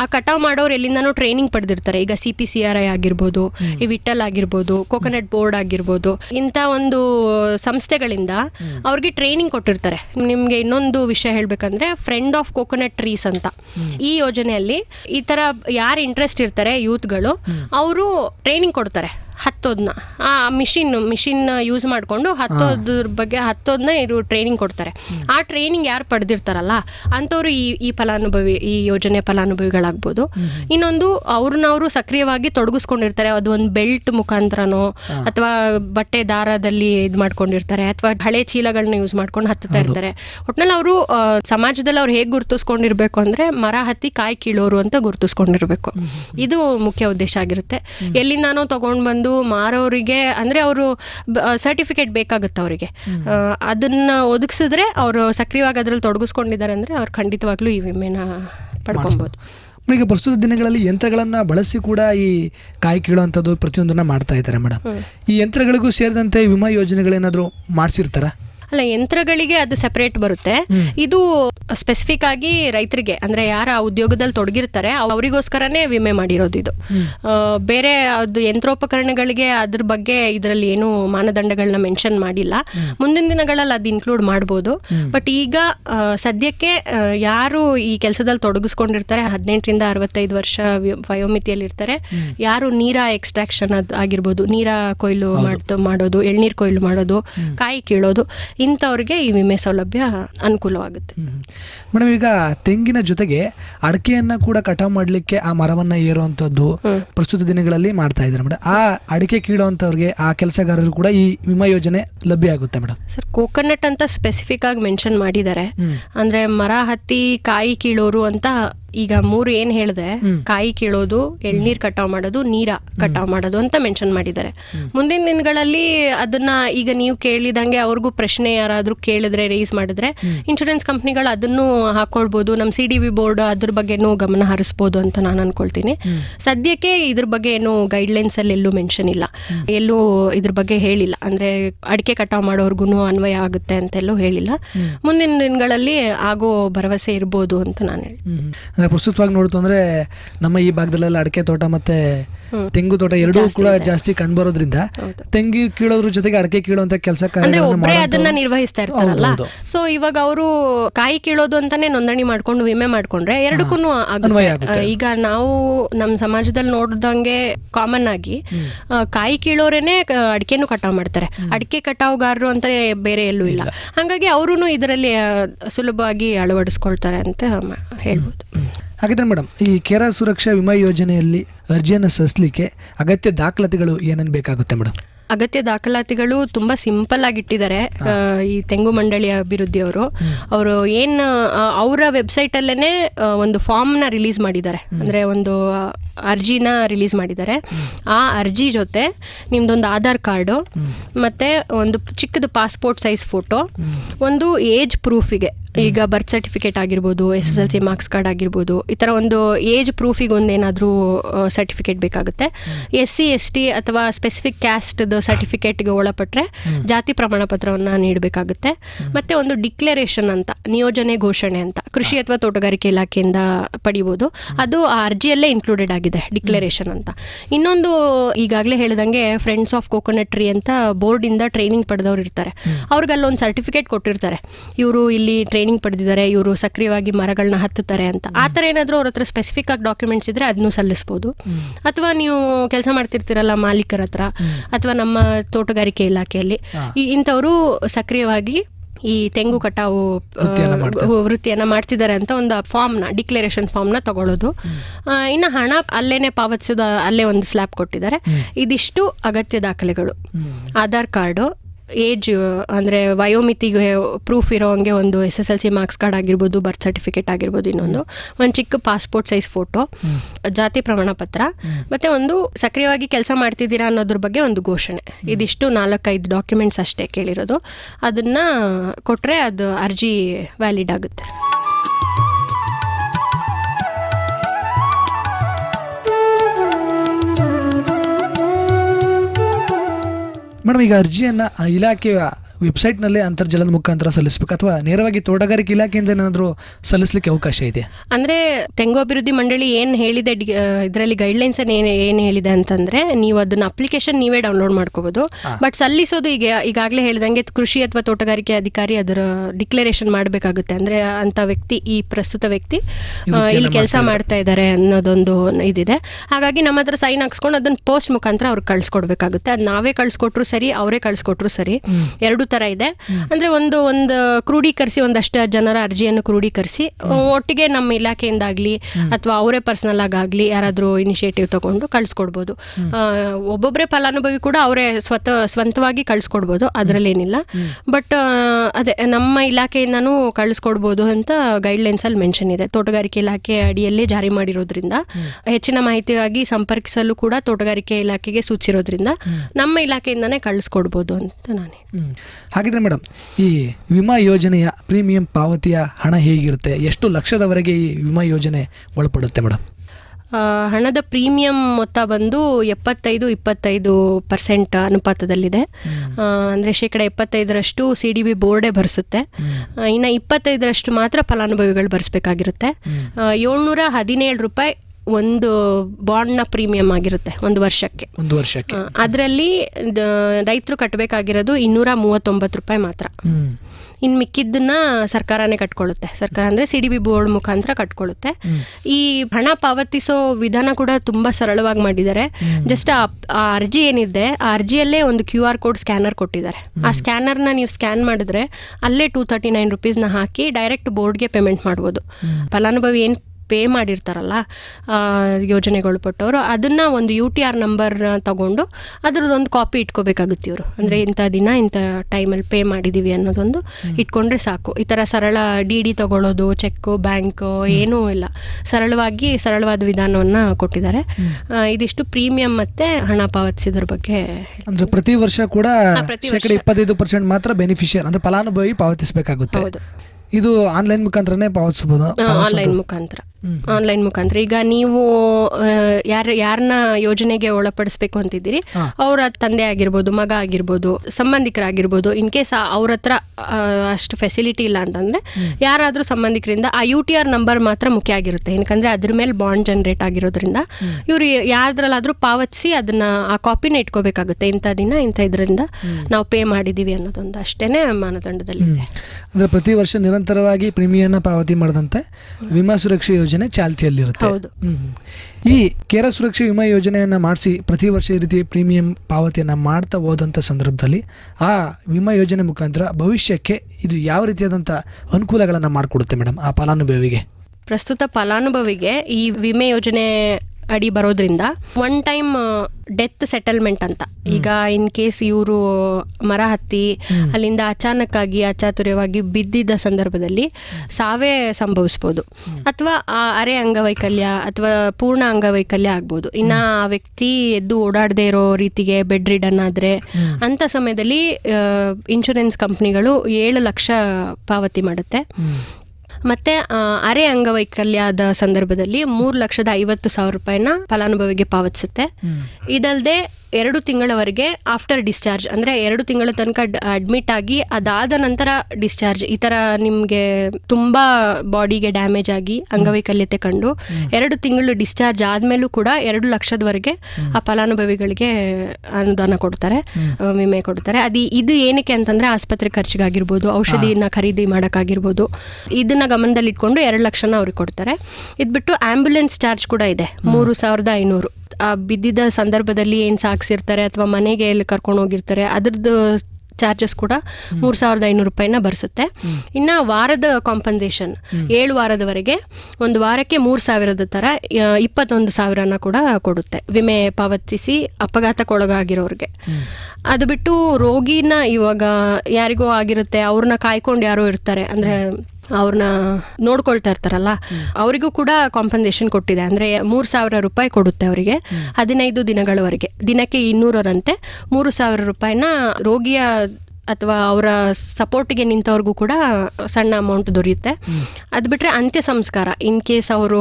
ಆ ಕಟಾವ್ ಮಾಡೋರು ಎಲ್ಲಿಂದನೋ ಟ್ರೈನಿಂಗ್ ಪಡೆದಿರ್ತಾರೆ. ಈಗ C P C R I ಆಗಿರ್ಬೋದು ಈ ವಿಟ್ಟಲ್ ಆಗಿರ್ಬೋದು ಕೋಕೋನಟ್ ಬೋರ್ಡ್ ಆಗಿರ್ಬೋದು ಇಂಥ ಒಂದು ಸಂಸ್ಥೆಗಳಿಂದ ಅವ್ರಿಗೆ ಟ್ರೈನಿಂಗ್ ಕೊಟ್ಟಿರ್ತಾರೆ. ನಿಮ್ಗೆ ಇನ್ನೊಂದು ವಿಷಯ ಹೇಳ್ಬೇಕಂದ್ರೆ ಫ್ರೆಂಡ್ ಆಫ್ ಕೋಕೋನಟ್ ಟ್ರೀಸ್ ಅಂತ. ಈ ಯೋಜನೆಯಲ್ಲಿ ಈ ತರ ಯಾರು ಇಂಟ್ರೆಸ್ಟ್ ಇರ್ತಾರೆ ಯೂತ್ಗಳು ಅವರು ಟ್ರೈನಿಂಗ್ ಕೊಡ್ತಾರೆ. ಹತ್ತೋದನ್ನ ಆ ಮಿಷಿನ್ ಮಿಷಿನ್ ಯೂಸ್ ಮಾಡಿಕೊಂಡು ಹತ್ತೋದ್ರ ಬಗ್ಗೆ ಹತ್ತೋದನ್ನ ಇವರು ಟ್ರೈನಿಂಗ್ ಕೊಡ್ತಾರೆ. ಆ ಟ್ರೈನಿಂಗ್ ಯಾರು ಪಡೆದಿರ್ತಾರಲ್ಲ ಅಂಥವ್ರು ಈ ಈ ಫಲಾನುಭವಿ ಈ ಯೋಜನೆ ಫಲಾನುಭವಿಗಳಾಗ್ಬೋದು. ಇನ್ನೊಂದು ಅವ್ರನ್ನ ಅವರು ಸಕ್ರಿಯವಾಗಿ ತೊಡಗಿಸ್ಕೊಂಡಿರ್ತಾರೆ. ಅದು ಒಂದು ಬೆಲ್ಟ್ ಮುಖಾಂತರನೋ ಅಥವಾ ಬಟ್ಟೆ ದಾರದಲ್ಲಿ ಇದು ಮಾಡ್ಕೊಂಡಿರ್ತಾರೆ ಅಥವಾ ಹಳೆ ಚೀಲಗಳನ್ನ ಯೂಸ್ ಮಾಡ್ಕೊಂಡು ಹತ್ತುತ್ತಾ ಇರ್ತಾರೆ. ಒಟ್ನಲ್ಲಿ ಅವರು ಸಮಾಜದಲ್ಲಿ ಅವ್ರು ಹೇಗೆ ಗುರುತಿಸ್ಕೊಂಡಿರ್ಬೇಕು ಅಂದ್ರೆ ಮರ ಹತ್ತಿ ಕಾಯಿ ಕೀಳೋರು ಅಂತ ಗುರುತಿಸ್ಕೊಂಡಿರ್ಬೇಕು. ಇದು ಮುಖ್ಯ ಉದ್ದೇಶ ಆಗಿರುತ್ತೆ. ಎಲ್ಲಿಂದಾನೋ ತಗೊಂಡು ಬಂದು ಮಾರೋರಿಗೆ ಅಂದರೆ ಅವರು ಸರ್ಟಿಫಿಕೇಟ್ ಬೇಕಾಗುತ್ತೆ ಅವರಿಗೆ. ಅದನ್ನ ಒದಗಿಸಿದ್ರೆ ಅವರು ಸಕ್ರಿಯವಾಗಿ ಅದರಲ್ಲಿ ತೊಡಗಿಸ್ಕೊಂಡಿದ್ದಾರೆ ಅಂದರೆ ಅವ್ರು ಖಂಡಿತವಾಗ್ಲೂ ಈ ವಿಮೆನ ಪಡ್ಕೊಬೋದು. ಈಗ ಪ್ರಸ್ತುತ ದಿನಗಳಲ್ಲಿ ಯಂತ್ರಗಳನ್ನ ಬಳಸಿ ಕೂಡ ಈ ಕಾಯಿ ಕೀಳುವಂಥದ್ದು ಪ್ರತಿಯೊಂದನ್ನು ಮಾಡ್ತಾ ಇದ್ದಾರೆ ಮೇಡಮ್. ಈ ಯಂತ್ರಗಳಿಗೂ ಸೇರಿದಂತೆ ವಿಮಾ ಯೋಜನೆಗಳೇನಾದರೂ ಮಾಡಿಸಿರ್ತಾರ? ಅಲ್ಲ ಯಂತ್ರಗಳಿಗೆ ಅದು ಸೆಪರೇಟ್ ಬರುತ್ತೆ. ಇದು ಸ್ಪೆಸಿಫಿಕ್ ಆಗಿ ರೈತರಿಗೆ ಅಂದ್ರೆ ಯಾರ ಉದ್ಯೋಗದಲ್ಲಿ ತೊಡಗಿರ್ತಾರೆ ಅವರಿಗೋಸ್ಕರನೇ ವಿಮೆ ಮಾಡಿರೋದು ಇದು. ಬೇರೆ ಅದು ಯಂತ್ರೋಪಕರಣಗಳಿಗೆ ಅದ್ರ ಬಗ್ಗೆ ಇದರಲ್ಲಿ ಏನು ಮಾನದಂಡಗಳನ್ನ ಮೆನ್ಷನ್ ಮಾಡಿಲ್ಲ. ಮುಂದಿನ ದಿನಗಳಲ್ಲಿ ಅದು ಇನ್ಕ್ಲೂಡ್ ಮಾಡ್ಬೋದು. ಬಟ್ ಈಗ ಸದ್ಯಕ್ಕೆ ಯಾರು ಈ ಕೆಲಸದಲ್ಲಿ ತೊಡಗಿಸ್ಕೊಂಡಿರ್ತಾರೆ ಹದಿನೆಂಟರಿಂದ ಅರವತ್ತೈದು ವರ್ಷ ವಯೋಮಿತಿಯಲ್ಲಿ ಇರ್ತಾರೆ ಯಾರು ನೀರ ಎಕ್ಸ್ಟ್ರಾಕ್ಷನ್ ಅದು ಆಗಿರ್ಬೋದು. ನೀರ ಕೊಯ್ಲು ಮಾಡ್ದು ಮಾಡೋದು ಎಳ್ನೀರು ಕೊಯ್ಲು ಮಾಡೋದು ಕಾಯಿ ಕೀಳೋದು. ಇಂಥವ್ರಿಗೆ ಈ ವಿಮೆ ಸೌಲಭ್ಯ ಅನುಕೂಲವಾಗುತ್ತೆ. ಮೇಡಮ್ ಈಗ ತೆಂಗಿನ ಜೊತೆಗೆ ಅಡಿಕೆಯನ್ನ ಕೂಡ ಕಟಾವು ಮಾಡಲಿಕ್ಕೆ ಆ ಮರವನ್ನ ಏರುವಂತದ್ದು ಪ್ರಸ್ತುತ ದಿನಗಳಲ್ಲಿ ಮಾಡ್ತಾ ಇದ್ದಾರೆ ಮೇಡಮ್. ಆ ಅಡಿಕೆ ಕೀಳುವಂಥವ್ರಿಗೆ ಆ ಕೆಲಸಗಾರರು ಕೂಡ ಈ ವಿಮಾ ಯೋಜನೆ ಲಭ್ಯ ಆಗುತ್ತೆ ಮೇಡಮ್. ಸರ್ ಕೋಕೋನಟ್ ಅಂತ ಸ್ಪೆಸಿಫಿಕ್ ಆಗಿ ಮೆನ್ಷನ್ ಮಾಡಿದ್ದಾರೆ. ಅಂದ್ರೆ ಮರ ಹತ್ತಿ ಕಾಯಿ ಕೀಳೋರು ಅಂತ ಈಗ ಮೂರು ಏನ್ ಹೇಳಿದೆ ಕಾಯಿ ಕೀಳೋದು ಎಳ್ನೀರ್ ಕಟಾವ್ ಮಾಡೋದು ನೀರ ಕಟಾವ್ ಮಾಡೋದು ಅಂತ ಮೆನ್ಷನ್ ಮಾಡಿದ್ದಾರೆ. ಮುಂದಿನ ದಿನಗಳಲ್ಲಿ ಅದನ್ನ ಈಗ ನೀವು ಕೇಳಿದಂಗೆ ಅವ್ರಿಗೂ ಪ್ರಶ್ನೆ ಯಾರಾದ್ರೂ ಕೇಳಿದ್ರೆ ರೇಸ್ ಮಾಡಿದ್ರೆ ಇನ್ಶೂರೆನ್ಸ್ ಕಂಪ್ನಿಗಳು ಅದನ್ನು ಹಾಕೊಳ್ಬಹುದು ನಮ್ಮ ಸಿ ಡಿ ಬಿ ಬೋರ್ಡ್ ಅದ್ರ ಬಗ್ಗೆನೂ ಗಮನ ಹರಿಸ್ಬೋದು ಅಂತ ನಾನು ಅನ್ಕೊಳ್ತೀನಿ. ಸದ್ಯಕ್ಕೆ ಇದ್ರ ಬಗ್ಗೆ ಏನು ಗೈಡ್ಲೈನ್ಸ್ ಅಲ್ಲಿ ಎಲ್ಲೂ ಮೆನ್ಷನ್ ಇಲ್ಲ. ಎಲ್ಲೂ ಇದ್ರ ಬಗ್ಗೆ ಹೇಳಿಲ್ಲ. ಅಂದ್ರೆ ಅಡಿಕೆ ಕಟಾವ್ ಮಾಡೋರ್ಗು ಅನ್ವಯ ಆಗುತ್ತೆ ಅಂತೆಲ್ಲೂ ಹೇಳಿಲ್ಲ. ಮುಂದಿನ ದಿನಗಳಲ್ಲಿ ಆಗೋ ಭರವಸೆ ಇರ್ಬೋದು ಅಂತ ನಾನು ಹೇಳಿ ಅಂದ್ರೆ ಪ್ರಸ್ತುತವಾಗಿ ನೋಡುತ್ತ ಅಂದ್ರೆ ನಮ್ಮ ಈ ಭಾಗದಲ್ಲೆಲ್ಲ ಅಡಿಕೆ ತೋಟ ಮತ್ತೆ ತೆಂಗು ತೋಟ ಎರಡೂ ಕೂಡ ಜಾಸ್ತಿ ಕಂಡುಬರೋದ್ರಿಂದ ತೆಂಗು ಕೀಳೋದ್ರ ಜೊತೆಗೆ ಅಡಿಕೆ ಕೀಳುವಂತ ಕೆಲಸ ಅದನ್ನ ನಿರ್ವಹಿಸ್ತಾ ಇರ್ತಾರಲ್ಲ. ಸೊ ಇವಾಗ ಅವರು ಕಾಯಿ ಕೀಳೋದು ಅಂತಾನೆ ನೋಂದಣಿ ಮಾಡ್ಕೊಂಡು ವಿಮೆ ಮಾಡ್ಕೊಂಡ್ರೆ ಎರಡಕ್ಕೂ ಈಗ ನಾವು ನಮ್ಮ ಸಮಾಜದಲ್ಲಿ ನೋಡ್ದಂಗೆ ಕಾಮನ್ ಆಗಿ ಕಾಯಿ ಕೀಳೋರೇನೆ ಅಡಿಕೆನು ಕಟಾವ್ ಮಾಡ್ತಾರೆ. ಅಡಿಕೆ ಕಟಾವುಗಾರರು ಅಂತ ಬೇರೆ ಎಲ್ಲೂ ಇಲ್ಲ. ಹಂಗಾಗಿ ಅವರು ಇದರಲ್ಲಿ ಸುಲಭವಾಗಿ ಅಳವಡಿಸ್ಕೊಳ್ತಾರೆ ಅಂತ ಹೇಳ್ಬೋದು. ಹಾಗಿದ್ರೆ ಮೇಡಮ್ ಈ ಕೇರ ಸುರಕ್ಷಾ ವಿಮಾ ಯೋಜನೆಯಲ್ಲಿ ಅರ್ಜಿಯನ್ನು ಸಲ್ಲಿಸಲಿಕ್ಕೆ ಅಗತ್ಯ ದಾಖಲಾತಿಗಳು ಏನೇನು ಬೇಕಾಗುತ್ತೆ ಮೇಡಮ್? ಅಗತ್ಯ ದಾಖಲಾತಿಗಳು ತುಂಬಾ ಸಿಂಪಲ್ ಆಗಿಟ್ಟಿದ್ದಾರೆ ಈ ತೆಂಗು ಮಂಡಳಿ ಅಭಿವೃದ್ಧಿಯವರು. ಅವರು ಏನು ಅವರ ವೆಬ್ಸೈಟ್ ಅಲ್ಲೇನೆ ಒಂದು ಫಾರ್ಮ್ನ ರಿಲೀಸ್ ಮಾಡಿದ್ದಾರೆ. ಅಂದ್ರೆ ಒಂದು ಅರ್ಜಿನ ರಿಲೀಸ್ ಮಾಡಿದ್ದಾರೆ. ಆ ಅರ್ಜಿ ಜೊತೆ ನಿಮ್ಮದೊಂದು ಆಧಾರ್ ಕಾರ್ಡು ಮತ್ತೆ ಒಂದು ಚಿಕ್ಕದು ಪಾಸ್ಪೋರ್ಟ್ ಸೈಜ್ ಫೋಟೋ ಒಂದು ಏಜ್ ಪ್ರೂಫಿಗೆ. ಈಗ ಬರ್ತ್ ಸರ್ಟಿಫಿಕೇಟ್ ಆಗಿರ್ಬೋದು S S L C marks card ಆಗಿರ್ಬೋದು ಈ ಥರ ಒಂದು ಏಜ್ ಪ್ರೂಫಿಗೆ ಒಂದೇನಾದರೂ ಸರ್ಟಿಫಿಕೇಟ್ ಬೇಕಾಗುತ್ತೆ. ಎಸ್ ಸಿ ಎಸ್ ಟಿ ಅಥವಾ ಸ್ಪೆಸಿಫಿಕ್ ಕ್ಯಾಸ್ಟ್ದು ಸರ್ಟಿಫಿಕೇಟ್ಗೆ ಒಳಪಟ್ಟರೆ ಜಾತಿ ಪ್ರಮಾಣ ಪತ್ರವನ್ನು ನೀಡಬೇಕಾಗುತ್ತೆ ಮತ್ತು ಒಂದು ಡಿಕ್ಲರೇಷನ್ ಅಂತ ನಿಯೋಜನೆ ಘೋಷಣೆ ಅಂತ ಕೃಷಿ ಅಥವಾ ತೋಟಗಾರಿಕೆ ಇಲಾಖೆಯಿಂದ ಪಡಿಬೋದು. ಅದು ಆ ಅರ್ಜಿಯಲ್ಲೇ ಇನ್ಕ್ಲೂಡೆಡ್ ಆಗಿದೆ ಡಿಕ್ಲರೇಷನ್ ಅಂತ. ಇನ್ನೊಂದು ಈಗಾಗಲೇ ಹೇಳಿದಂಗೆ ಫ್ರೆಂಡ್ಸ್ ಆಫ್ ಕೋಕೋನಟ್ ಟ್ರೀ ಅಂತ ಬೋರ್ಡಿಂದ ಟ್ರೈನಿಂಗ್ ಪಡೆದವ್ರು ಇರ್ತಾರೆ. ಅವ್ರಿಗೆ ಅಲ್ಲೊಂದು ಸರ್ಟಿಫಿಕೇಟ್ ಕೊಟ್ಟಿರ್ತಾರೆ. ಇವರು ಇಲ್ಲಿ ಟ್ರೈನಿಂಗ್ ಪಡೆದಿದ್ದಾರೆ ಇವರು ಸಕ್ರಿಯವಾಗಿ ಮರಗಳನ್ನ ಹತ್ತುತ್ತಾರೆ ಅಂತ. ಆ ಥರ ಏನಾದರೂ ಅವ್ರ ಹತ್ರ ಸ್ಪೆಸಿಫಿಕ್ ಆಗಿ ಡಾಕ್ಯುಮೆಂಟ್ಸ್ ಇದ್ರೆ ಅದನ್ನು ಸಲ್ಲಿಸ್ಬೋದು. ಅಥವಾ ನೀವು ಕೆಲಸ ಮಾಡ್ತಿರ್ತೀರಲ್ಲ ಮಾಲೀಕರ ಹತ್ರ ಅಥವಾ ನಮ್ಮ ತೋಟಗಾರಿಕೆ ಇಲಾಖೆಯಲ್ಲಿ ಈ ಇಂಥವರು ಸಕ್ರಿಯವಾಗಿ ಈ ತೆಂಗು ಕಟಾವು ವೃತ್ತಿಯನ್ನು ಮಾಡ್ತಿದ್ದಾರೆ ಅಂತ ಒಂದು ಫಾರ್ಮ್ನ ಡಿಕ್ಲರೇಷನ್ ಫಾರ್ಮ್ನ ತಗೊಳ್ಳೋದು. ಇನ್ನು ಹಣ ಅಲ್ಲೇನೆ ಪಾವತಿಸೋದು ಅಲ್ಲೇ ಒಂದು ಸ್ಲ್ಯಾಬ್ ಕೊಟ್ಟಿದ್ದಾರೆ. ಇದಿಷ್ಟು ಅಗತ್ಯ ದಾಖಲೆಗಳು. ಆಧಾರ್ ಕಾರ್ಡು ಏಜ್ ಅಂದರೆ ವಯೋಮಿತಿಗೆ ಪ್ರೂಫ್ ಇರೋ ಹಂಗೆ ಒಂದು S S L C marks card ಆಗಿರ್ಬೋದು ಬರ್ತ್ ಸರ್ಟಿಫಿಕೇಟ್ ಆಗಿರ್ಬೋದು ಇನ್ನೊಂದು. ಒಂದು ಚಿಕ್ಕ ಪಾಸ್ಪೋರ್ಟ್ ಸೈಜ್ ಫೋಟೋ ಜಾತಿ ಪ್ರಮಾಣ ಪತ್ರ ಮತ್ತು ಒಂದು ಸಕ್ರಿಯವಾಗಿ ಕೆಲಸ ಮಾಡ್ತಿದ್ದೀರಾ ಅನ್ನೋದ್ರ ಬಗ್ಗೆ ಒಂದು ಘೋಷಣೆ. ಇದಿಷ್ಟು ನಾಲ್ಕೈದು ಡಾಕ್ಯುಮೆಂಟ್ಸ್ ಅಷ್ಟೇ ಕೇಳಿರೋದು. ಅದನ್ನು ಕೊಟ್ಟರೆ ಅದು ಅರ್ಜಿ ವ್ಯಾಲಿಡ್ ಆಗುತ್ತೆ. ಮೇಡಮ್ ಈಗ ಅರ್ಜಿಯನ್ನು ಆ ಇಲಾಖೆಯ ವೆಬ್ಸೈಟ್ನಲ್ಲೇ ಅಂತರ್ಜಲದ ಮುಖಾಂತರ ಸಲ್ಲಿಸಬೇಕು ಅಥವಾ ನೇರವಾಗಿ ತೋಟಗಾರಿಕೆ ಇಲಾಖೆಯಿಂದ ಏನಾದರೂ ಸಲ್ಲಿಸಲಿಕ್ಕೆ ಅವಕಾಶ ಇದೆ ಅಂದ್ರೆ ತೆಂಗು ಅಭಿವೃದ್ಧಿ ಮಂಡಳಿ ಏನು ಹೇಳಿದೆ ಇದರಲ್ಲಿ ಗೈಡ್ಲೈನ್ಸ್ ಏನು ಏನು ಹೇಳಿದೆ ಅಂತಂದ್ರೆ ನೀವು ಅದನ್ನ ಅಪ್ಲಿಕೇಶನ್ ನೀವೇ ಡೌನ್ಲೋಡ್ ಮಾಡ್ಕೋಬೋದು. ಬಟ್ ಸಲ್ಲಿಸೋದು ಈಗ ಈಗಾಗಲೇ ಹೇಳಿದಂಗೆ ಕೃಷಿ ಅಥವಾ ತೋಟಗಾರಿಕೆ ಅಧಿಕಾರಿ ಅದರ ಡಿಕ್ಲರೇಷನ್ ಮಾಡಬೇಕಾಗುತ್ತೆ. ಅಂದ್ರೆ ಅಂತ ವ್ಯಕ್ತಿ ಈ ಪ್ರಸ್ತುತ ವ್ಯಕ್ತಿ ಇಲ್ಲಿ ಕೆಲಸ ಮಾಡ್ತಾ ಇದ್ದಾರೆ. ಅನ್ನೋದೊಂದು ಇದಿದೆ. ಹಾಗಾಗಿ ನಮ್ಮ ಹತ್ರ ಸೈನ್ ಹಾಕ್ಸ್ಕೊಂಡು ಅದನ್ನ ಪೋಸ್ಟ್ ಮುಖಾಂತರ ಅವ್ರಿಗೆ ಕಳ್ಸ್ಕೊಡ್ಬೇಕಾಗುತ್ತೆ. ಅದು ನಾವೇ ಕಳ್ಸಿಕೊಟ್ರು ಸರಿ ಅವರೇ ಕಳ್ಸಿಕೊಟ್ರು ಸರಿ. ಎರಡು ತರ ಇದೆ. ಅಂದ್ರೆ ಒಂದು ಒಂದು ಕ್ರೋಢೀಕರಿಸಿ ಒಂದಷ್ಟು ಜನರ ಅರ್ಜಿಯನ್ನು ಕ್ರೋಢೀಕರಿಸಿ ಒಟ್ಟಿಗೆ ನಮ್ಮ ಇಲಾಖೆಯಿಂದಾಗಲಿ ಅಥವಾ ಅವರೇ ಪರ್ಸನಲ್ ಆಗಾಗ್ಲಿ ಯಾರಾದರೂ ಇನಿಷಿಯೇಟಿವ್ ತಗೊಂಡು ಕಳ್ಸ್ಕೊಡ್ಬೋದು. ಒಬ್ಬೊಬ್ಬರೇ ಫಲಾನುಭವಿ ಕೂಡ ಅವರೇ ಸ್ವತಃ ಸ್ವಂತವಾಗಿ ಕಳ್ಸ್ಕೊಡ್ಬೋದು ಅದರಲ್ಲೇನಿಲ್ಲ. ಬಟ್ ಅದೇ ನಮ್ಮ ಇಲಾಖೆಯಿಂದನೂ ಕಳಿಸ್ಕೊಡ್ಬೋದು ಅಂತ ಗೈಡ್ಲೈನ್ಸಲ್ಲಿ ಮೆನ್ಷನ್ ಇದೆ. ತೋಟಗಾರಿಕೆ ಇಲಾಖೆ ಅಡಿಯಲ್ಲೇ ಜಾರಿ ಮಾಡಿರೋದ್ರಿಂದ ಹೆಚ್ಚಿನ ಮಾಹಿತಿಗಾಗಿ ಸಂಪರ್ಕಿಸಲು ಕೂಡ ತೋಟಗಾರಿಕೆ ಇಲಾಖೆಗೆ ಸೂಚಿರೋದ್ರಿಂದ ನಮ್ಮ ಇಲಾಖೆಯಿಂದನೇ ಕಳಿಸ್ಕೊಡ್ಬೋದು ಅಂತ ನಾನು. ಹಾಗಿದ್ರೆ ಮೇಡಮ್ ಈ ವಿಮಾ ಯೋಜನೆಯ ಪ್ರೀಮಿಯಂ ಪಾವತಿಯ ಹಣ ಹೇಗಿರುತ್ತೆ? ಎಷ್ಟು ಲಕ್ಷದವರೆಗೆ ಈ ವಿಮಾ ಯೋಜನೆ ಒಳಪಡುತ್ತೆ ಮೇಡಮ್? ಹಣದ ಪ್ರೀಮಿಯಂ ಮೊತ್ತ ಬಂದು ಎಪ್ಪತ್ತೈದು ಇಪ್ಪತ್ತೈದು ಪರ್ಸೆಂಟ್ ಅನುಪಾತದಲ್ಲಿದೆ. ಅಂದರೆ ಶೇಕಡ ಎಪ್ಪತ್ತೈದರಷ್ಟು ಸಿ ಡಿ ಬಿ ಬೋರ್ಡೇ ಭರಿಸುತ್ತೆ. ಇನ್ನು ಇಪ್ಪತ್ತೈದರಷ್ಟು ಮಾತ್ರ ಫಲಾನುಭವಿಗಳು ಭರಿಸಬೇಕಾಗಿರುತ್ತೆ. ಏಳ್ನೂರ ಹದಿನೇಳು ರೂಪಾಯಿ ಒಂದು ಬಾಂಡ್ನ ಪ್ರೀಮಿಯಂ ಆಗಿರುತ್ತೆ ಒಂದು ವರ್ಷಕ್ಕೆ. ಒಂದು ವರ್ಷಕ್ಕೆ. ಅದರಲ್ಲಿ ರೈತರು ಕಟ್ಟಬೇಕಾಗಿರೋದು ಇನ್ನೂರ ಮೂವತ್ತೊಂಬತ್ತು ರೂಪಾಯಿ ಮಾತ್ರ. ಇನ್ನು ಮಿಕ್ಕಿದ್ದನ್ನ ಸರ್ಕಾರನೇ ಕಟ್ಕೊಳ್ಳುತ್ತೆ. ಸರ್ಕಾರ ಅಂದರೆ ಸಿ ಡಿ ಬಿ ಬೋರ್ಡ್ ಮುಖಾಂತರ ಕಟ್ಕೊಳ್ಳುತ್ತೆ. ಈ ಹಣ ಪಾವತಿಸೋ ವಿಧಾನ ಕೂಡ ತುಂಬ ಸರಳವಾಗಿ ಮಾಡಿದ್ದಾರೆ. ಜಸ್ಟ್ ಆ ಆ ಅರ್ಜಿ ಏನಿದೆ ಆ ಅರ್ಜಿಯಲ್ಲೇ ಒಂದು ಕ್ಯೂ ಆರ್ ಕೋಡ್ ಸ್ಕ್ಯಾನರ್ ಕೊಟ್ಟಿದ್ದಾರೆ. ಆ ಸ್ಕ್ಯಾನರ್ನ ನೀವು ಸ್ಕ್ಯಾನ್ ಮಾಡಿದ್ರೆ ಅಲ್ಲೇ ಟೂ ತರ್ಟಿ ನೈನ್ ರುಪೀಸ್ನ ಹಾಕಿ ಡೈರೆಕ್ಟ್ ಬೋರ್ಡ್ಗೆ ಪೇಮೆಂಟ್ ಮಾಡ್ಬೋದು. ಫಲಾನುಭವಿ ಏನು ಪೇ ಮಾಡಿರ್ತಾರಲ್ಲ ಯೋಜನೆಗಳು ಪಟ್ಟವರು ಅದನ್ನು ಒಂದು ಯು ಟಿ ಆರ್ ನಂಬರ್ನ ತಗೊಂಡು ಅದ್ರದ್ದೊಂದು ಕಾಪಿ ಇಟ್ಕೋಬೇಕಾಗುತ್ತೆ ಇವರು. ಅಂದರೆ ಇಂಥ ದಿನ ಇಂಥ ಟೈಮಲ್ಲಿ ಪೇ ಮಾಡಿದ್ದೀವಿ ಅನ್ನೋದೊಂದು ಇಟ್ಕೊಂಡ್ರೆ ಸಾಕು. ಈ ಥರ ಸರಳ ಡಿ ಡಿ ತಗೊಳ್ಳೋದು ಚೆಕ್ಕು ಬ್ಯಾಂಕು ಏನೂ ಇಲ್ಲ. ಸರಳವಾಗಿ ಸರಳವಾದ ವಿಧಾನವನ್ನು ಕೊಟ್ಟಿದ್ದಾರೆ. ಇದಿಷ್ಟು ಪ್ರೀಮಿಯಂ ಮತ್ತು ಹಣ ಪಾವತಿಸಿದ್ರ ಬಗ್ಗೆ ಅಂದ್ರೆ ಪ್ರತಿ ವರ್ಷ ಕೂಡ ಇಪ್ಪತ್ತೈದು ಪರ್ಸೆಂಟ್ ಮಾತ್ರ ಬೆನಿಫಿಷಿಯರ್ ಅಂದ್ರೆ ಫಲಾನುಭವಿ ಪಾವತಿಸಬೇಕಾಗುತ್ತೆ. ಇದು ಆನ್ಲೈನ್ ಮುಖಾಂತರನೇ ಪಾವತಿಸಬಹುದು? ಆನ್ಲೈನ್ ಮುಖಾಂತರ. ಆನ್ಲೈನ್ ಮುಖಾಂತರ. ಈಗ ನೀವು ಯಾರ ಯಾರನ್ನ ಯೋಜನೆಗೆ ಒಳಪಡಿಸ್ಬೇಕು ಅಂತಿದ್ದೀರಿ ಅವರ ತಂದೆ ಆಗಿರ್ಬೋದು ಮಗ ಆಗಿರ್ಬೋದು ಸಂಬಂಧಿಕರಾಗಿರ್ಬೋದು ಇನ್ ಕೇಸ್ ಅವ್ರ ಹತ್ರ ಅಷ್ಟು ಫೆಸಿಲಿಟಿ ಇಲ್ಲ ಅಂತಂದ್ರೆ ಯಾರಾದರೂ ಸಂಬಂಧಿಕರಿಂದ ಆ ಯು ಟಿ ಆರ್ ನಂಬರ್ ಮಾತ್ರ ಮುಖ್ಯ ಆಗಿರುತ್ತೆ. ಏನಕ್ಕಂದ್ರೆ ಅದ್ರ ಮೇಲೆ ಬಾಂಡ್ ಜನರೇಟ್ ಆಗಿರೋದ್ರಿಂದ ಇವರು ಯಾರದ್ರಲ್ಲಾದ್ರೂ ಪಾವತಿಸಿ ಅದನ್ನ ಆ ಕಾಪಿನ ಇಟ್ಕೋಬೇಕಾಗುತ್ತೆ. ಇಂಥ ದಿನ ಇಂಥ ಇದರಿಂದ ನಾವು ಪೇ ಮಾಡಿದೀವಿ ಅನ್ನೋದೊಂದು ಅಷ್ಟೇನೆ ಮಾನದಂಡದಲ್ಲಿ ಅಂದ್ರೆ ಪ್ರತಿ ವರ್ಷ ನಿರಂತರವಾಗಿ ಪ್ರೀಮಿಯನ್ನ ಪಾವತಿ ಮಾಡದಂತೆ ವಿಮಾ ಸುರಕ್ಷೆ ಯೋಜನೆ ಚಾಲ್ತಿಯಲ್ಲಿರುತ್ತೆ ಹೌದು. ಹ್ಮ್. ಈ ಕೇರ ಸುರಕ್ಷೆ ವಿಮಾ ಯೋಜನೆಯನ್ನ ಮಾಡಿಸಿ ಪ್ರತಿ ವರ್ಷ ಈ ರೀತಿ ಪ್ರೀಮಿಯಂ ಪಾವತಿಯನ್ನ ಮಾಡ್ತಾ ಹೋದಂಥ ಸಂದರ್ಭದಲ್ಲಿ ಆ ವಿಮಾ ಯೋಜನೆ ಮುಖಾಂತರ ಭವಿಷ್ಯಕ್ಕೆ ಇದು ಯಾವ ರೀತಿಯಾದಂಥ ಅನುಕೂಲಗಳನ್ನು ಮಾಡಿಕೊಡುತ್ತೆ ಮೇಡಮ್ ಆ ಫಲಾನುಭವಿಗೆ ಪ್ರಸ್ತುತ ಫಲಾನುಭವಿಗೆ ಈ ವಿಮೆ ಯೋಜನೆ ಅಡಿ ಬರೋದ್ರಿಂದ ಒನ್ ಟೈಮ್ ಡೆತ್ ಸೆಟಲ್ಮೆಂಟ್ ಅಂತ. ಈಗ ಇನ್ ಕೇಸ್ ಇವರು ಮರ ಹತ್ತಿ ಅಲ್ಲಿಂದ ಅಚಾನಕ್ಕಾಗಿ ಅಚಾತುರ್ಯವಾಗಿ ಬಿದ್ದಿದ್ದ ಸಂದರ್ಭದಲ್ಲಿ ಸಾವೇ ಸಂಭವಿಸ್ಬೋದು. ಅಥವಾ ಆ ಅರೆ ಅಂಗವೈಕಲ್ಯ ಅಥವಾ ಪೂರ್ಣ ಅಂಗವೈಕಲ್ಯ ಆಗ್ಬೋದು. ಇನ್ನು ಆ ವ್ಯಕ್ತಿ ಎದ್ದು ಓಡಾಡದೇ ಇರೋ ರೀತಿಗೆ ಬೆಡ್ ರಿಡನ್ ಆದರೆ ಅಂಥ ಸಮಯದಲ್ಲಿ ಇನ್ಶೂರೆನ್ಸ್ ಕಂಪ್ನಿಗಳು ಏಳು ಲಕ್ಷ ಪಾವತಿ ಮಾಡುತ್ತೆ. ಮತ್ತೆ ಅರೆ ಅಂಗವೈಕಲ್ಯದ ಸಂದರ್ಭದಲ್ಲಿ ಮೂರು ಲಕ್ಷದ ಐವತ್ತು ಸಾವಿರ ರೂಪಾಯಿನ ಫಲಾನುಭವಿಗೆ ಪಾವತಿಸುತ್ತೆ. ಇದಲ್ಲದೆ ಎರಡು ತಿಂಗಳವರೆಗೆ ಆಫ್ಟರ್ ಡಿಸ್ಚಾರ್ಜ್ ಅಂದರೆ ಎರಡು ತಿಂಗಳ ತನಕ ಅಡ್ಮಿಟ್ ಆಗಿ ಅದಾದ ನಂತರ ಡಿಸ್ಚಾರ್ಜ್ ಈ ಥರ ನಿಮಗೆ ತುಂಬ ಬಾಡಿಗೆ ಡ್ಯಾಮೇಜ್ ಆಗಿ ಅಂಗವೈಕಲ್ಯತೆ ಕಂಡು ಎರಡು ತಿಂಗಳು ಡಿಸ್ಚಾರ್ಜ್ ಆದಮೇಲೂ ಕೂಡ ಎರಡು ಲಕ್ಷದವರೆಗೆ ಆ ಫಲಾನುಭವಿಗಳಿಗೆ ಅನುದಾನ ಕೊಡ್ತಾರೆ ವಿಮೆ ಕೊಡ್ತಾರೆ. ಅದು ಇದು ಏನಕ್ಕೆ ಅಂತಂದರೆ ಆಸ್ಪತ್ರೆ ಖರ್ಚಿಗಾಗಿರ್ಬೋದು ಔಷಧಿಯನ್ನು ಖರೀದಿ ಮಾಡೋಕ್ಕಾಗಿರ್ಬೋದು ಇದನ್ನು ಗಮನದಲ್ಲಿಟ್ಕೊಂಡು ಎರಡು ಲಕ್ಷನ ಅವ್ರಿಗೆ ಕೊಡ್ತಾರೆ. ಇದ್ಬಿಟ್ಟು ಆ್ಯಂಬುಲೆನ್ಸ್ ಚಾರ್ಜ್ ಕೂಡ ಇದೆ ಮೂರು ಸಾವಿರದ ಐನೂರು. ಬಿದ್ದಿದ್ದ ಸಂದರ್ಭದಲ್ಲಿ ಏನು ಸಾಕ್ಸಿರ್ತಾರೆ ಅಥವಾ ಮನೆಗೆ ಎಲ್ಲಿ ಕರ್ಕೊಂಡು ಹೋಗಿರ್ತಾರೆ ಅದ್ರದ್ದು ಚಾರ್ಜಸ್ ಕೂಡ ಮೂರು ಸಾವಿರದ ಐನೂರು ರೂಪಾಯಿನ ಬರ್ಸುತ್ತೆ. ಇನ್ನು ವಾರದ ಕಾಂಪನ್ಸೇಷನ್ ಏಳು ವಾರದವರೆಗೆ ಒಂದು ವಾರಕ್ಕೆ ಮೂರು ಸಾವಿರದ ಥರ ಇಪ್ಪತ್ತೊಂದು ಸಾವಿರನ ಕೂಡ ಕೊಡುತ್ತೆ. ವಿಮೆ ಪಾವತಿಸಿ ಅಪಘಾತಕ್ಕೊಳಗಾಗಿರೋರಿಗೆ. ಅದು ಬಿಟ್ಟು ರೋಗಿನ ಇವಾಗ ಯಾರಿಗೋ ಆಗಿರುತ್ತೆ ಅವ್ರನ್ನ ಕಾಯ್ಕೊಂಡು ಯಾರೋ ಇರ್ತಾರೆ. ಅಂದರೆ ಅವ್ರನ್ನ ನೋಡ್ಕೊಳ್ತಾ ಇರ್ತಾರಲ್ಲ, ಅವರಿಗೂ ಕೂಡ ಕಾಂಪನ್ಸೇಷನ್ ಕೊಟ್ಟಿದೆ. ಅಂದರೆ ಮೂರು ಸಾವಿರ ರೂಪಾಯಿ ಕೊಡುತ್ತೆ ಅವರಿಗೆ. ಹದಿನೈದು ದಿನಗಳವರೆಗೆ. ದಿನಕ್ಕೆ ಇನ್ನೂರರಂತೆ ಮೂರು ಸಾವಿರ ರೂಪಾಯಿನ ರೋಗಿಯ ಅಥವಾ ಅವರ ಸಪೋರ್ಟಿಗೆ ನಿಂತವ್ರಿಗೂ ಕೂಡ ಸಣ್ಣ ಅಮೌಂಟ್ ದೊರೆಯುತ್ತೆ. ಅದು ಬಿಟ್ಟರೆ ಅಂತ್ಯ ಸಂಸ್ಕಾರ ಇನ್ ಕೇಸ್ ಅವರು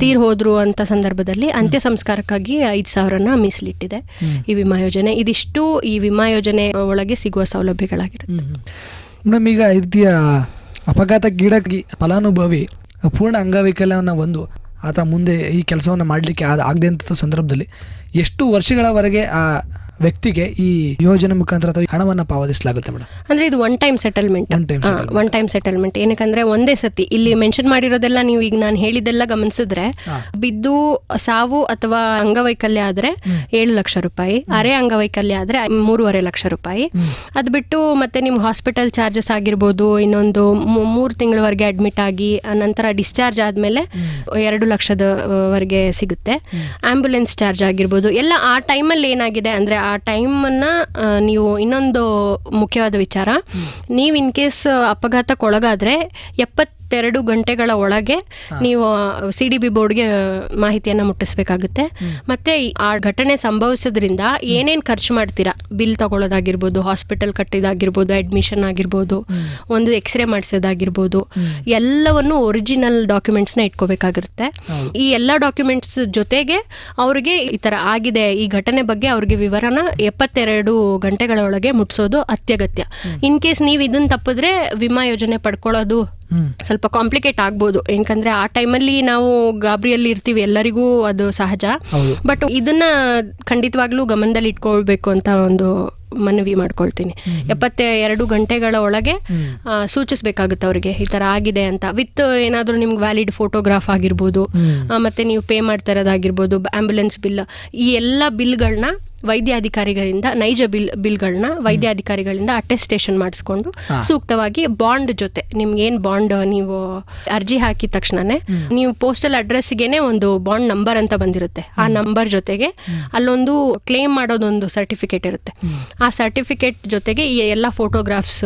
ತೀರ್ ಹೋದ್ರು ಅಂತ ಸಂದರ್ಭದಲ್ಲಿ ಅಂತ್ಯ ಸಂಸ್ಕಾರಕ್ಕಾಗಿ ಐದು ಸಾವಿರನ ಮೀಸಲಿಟ್ಟಿದೆ ಈ ವಿಮಾ ಯೋಜನೆ. ಇದಿಷ್ಟು ಈ ವಿಮಾ ಯೋಜನೆ ಒಳಗೆ ಸಿಗುವ ಸೌಲಭ್ಯಗಳಾಗಿರುತ್ತೆ. ಮೇಡಮ್, ಈಗ ರೀತಿಯ ಅಪಘಾತಕ್ಕೀಡಾಗಿ ಫಲಾನುಭವಿ ಪೂರ್ಣ ಅಂಗವೈಕಲ್ಯವನ್ನು ಒಂದು ಆತ ಮುಂದೆ ಈ ಕೆಲಸವನ್ನು ಮಾಡಲಿಕ್ಕೆ ಆದ, ಆಗದೆ ಅಂತ ಸಂದರ್ಭದಲ್ಲಿ ಎಷ್ಟು ವರ್ಷಗಳವರೆಗೆ ಆ ವ್ಯಕ್ತಿಗೆ ಈ ಯೋಜನೆ ಮುಖಾಂತರ ಅಥವಾ ಹಣವನ್ನು ಪಾವತಿಸಲಾಗುತ್ತೆ ಮೇಡಮ್? ಅಂದ್ರೆ ಇದು one time settlement One time settlement. One time settlement ಏನಕ್ಕಂದ್ರೆ ಒಂದೇ ಸತಿ. ಇಲ್ಲಿ ಮೆನ್ಷನ್ ಮಾಡಿರೋದೆಲ್ಲ ನೀವು ಈಗ ನಾನು ಹೇಳಿದ್ದೆಲ್ಲ ಗಮನಿಸಿದ್ರೆ ಬಿದ್ದು ಸಾವು ಅಥವಾ ಅಂಗವೈಕಲ್ಯ ಆದ್ರೆ ಏಳು ಲಕ್ಷ ರೂಪಾಯಿ ಅರೆ ಅಂಗವೈಕಲ್ಯ ಆದ್ರೆ ಮೂರುವರೆ ಲಕ್ಷ ರೂಪಾಯಿ. ಅದು ಬಿಟ್ಟು ಮತ್ತೆ ನಿಮ್ ಹಾಸ್ಪಿಟಲ್ ಚಾರ್ಜಸ್ ಆಗಿರ್ಬೋದು ಇನ್ನೊಂದು ಮೂ- ಮೂರು ತಿಂಗಳವರೆಗೆ ಅಡ್ಮಿಟ್ ಆಗಿ ಆ ನಂತರ ಡಿಸ್ಚಾರ್ಜ್ ಆದ್ಮೇಲೆ ಎರಡು ಲಕ್ಷದವರೆಗೆ ಸಿಗುತ್ತೆ. ಆಂಬ್ಯುಲೆನ್ಸ್ ಚಾರ್ಜ್ ಆಗಿರ್ಬೋದು. ಎಲ್ಲ ಆ ಟೈಮಲ್ಲಿ ಏನಾಗಿದೆ ಅಂದ್ರೆ ಆ ಟೈಮನ್ನ ಟೈಮನ್ನು ನೀವು ಇನ್ನೊಂದು ಮುಖ್ಯವಾದ ವಿಚಾರ. ನೀವು ಇನ್ ಕೇಸ್ ಅಪಘಾತಕ್ಕೊಳಗಾದ್ರೆ ಎಪ್ಪತ್ತೆರಡು ಗಂಟೆಗಳ ಒಳಗೆ ನೀವು ಸಿ ಡಿ ಬಿ ಬೋರ್ಡ್ಗೆ ಮಾಹಿತಿಯನ್ನು ಮುಟ್ಟಿಸ್ಬೇಕಾಗುತ್ತೆ. ಮತ್ತೆ ಆ ಘಟನೆ ಸಂಭವಿಸೋದ್ರಿಂದ ಏನೇನು ಖರ್ಚು ಮಾಡ್ತೀರಾ? ಬಿಲ್ ತಗೊಳ್ಳೋದಾಗಿರ್ಬೋದು ಹಾಸ್ಪಿಟಲ್ ಕಟ್ಟಿದಾಗಿರ್ಬೋದು ಅಡ್ಮಿಷನ್ ಆಗಿರ್ಬೋದು ಒಂದು ಎಕ್ಸ್ರೇ ಮಾಡಿಸೋದಾಗಿರ್ಬೋದು ಎಲ್ಲವನ್ನು ಒರಿಜಿನಲ್ ಡಾಕ್ಯುಮೆಂಟ್ಸ್ನ ಇಟ್ಕೋಬೇಕಾಗಿರುತ್ತೆ. ಈ ಎಲ್ಲ ಡಾಕ್ಯುಮೆಂಟ್ಸ್ ಜೊತೆಗೆ ಅವರಿಗೆ ಈ ಥರ ಆಗಿದೆ ಈ ಘಟನೆ ಬಗ್ಗೆ ಅವ್ರಿಗೆ ವಿವರನ ಎಪ್ಪತ್ತೆರಡು ಗಂಟೆಗಳ ಒಳಗೆ ಮುಟ್ಸೋದು ಅತ್ಯಗತ್ಯ. ಇನ್ ಕೇಸ್ ನೀವು ಇದನ್ನ ತಪ್ಪಿದ್ರೆ ವಿಮಾ ಯೋಜನೆ ಪಡ್ಕೊಳ್ಳೋದು ಸ್ವಲ್ಪ ಕಾಂಪ್ಲಿಕೇಟ್ ಆಗ್ಬೋದು. ಯಾಕಂದ್ರೆ ಆ ಟೈಮಲ್ಲಿ ನಾವು ಗಾಬರಿಯಲ್ಲಿ ಇರ್ತೀವಿ ಎಲ್ಲರಿಗೂ ಅದು ಸಹಜ. ಬಟ್ ಇದನ್ನ ಖಂಡಿತವಾಗ್ಲೂ ಗಮನದಲ್ಲಿ ಇಟ್ಕೊಳ್ಬೇಕು ಅಂತ ಒಂದು ಮನವಿ ಮಾಡ್ಕೊಳ್ತೀನಿ. ಎಪ್ಪತ್ತೆ ಎರಡು ಗಂಟೆಗಳ ಒಳಗೆ ಸೂಚಿಸಬೇಕಾಗುತ್ತೆ ಅವರಿಗೆ ಈ ತರ ಆಗಿದೆ ಅಂತ. ವಿತ್ ಏನಾದರೂ ನಿಮ್ಗೆ ವ್ಯಾಲಿಡ್ ಫೋಟೋಗ್ರಾಫ್ ಆಗಿರ್ಬೋದು ಮತ್ತೆ ನೀವು ಪೇ ಮಾಡ್ತಾ ಇರೋದಾಗಿರ್ಬೋದು ಆಂಬ್ಯುಲೆನ್ಸ್ ಬಿಲ್ ಈ ಎಲ್ಲ ಬಿಲ್ಗಳನ್ನ ವೈದ್ಯಾಧಿಕಾರಿಗಳಿಂದ ನೈಜ ಬಿಲ್ ಬಿಲ್ಗಳನ್ನ ವೈದ್ಯಾಧಿಕಾರಿಗಳಿಂದ ಅಟೆಸ್ಟೇಷನ್ ಮಾಡಿಸ್ಕೊಂಡು ಸೂಕ್ತವಾಗಿ ಬಾಂಡ್ ಜೊತೆ ನಿಮ್ಗೆ ಏನು ಬಾಂಡ್ ನೀವು ಅರ್ಜಿ ಹಾಕಿದ ತಕ್ಷಣನೇ ನೀವು ಪೋಸ್ಟಲ್ ಅಡ್ರೆಸ್ಗೆನೆ ಒಂದು ಬಾಂಡ್ ನಂಬರ್ ಅಂತ ಬಂದಿರುತ್ತೆ. ಆ ನಂಬರ್ ಜೊತೆಗೆ ಅಲ್ಲೊಂದು ಕ್ಲೇಮ್ ಮಾಡೋದೊಂದು ಸರ್ಟಿಫಿಕೇಟ್ ಇರುತ್ತೆ. ಆ ಸರ್ಟಿಫಿಕೇಟ್ ಜೊತೆಗೆ ಈ ಎಲ್ಲ ಫೋಟೋಗ್ರಾಫ್ಸ್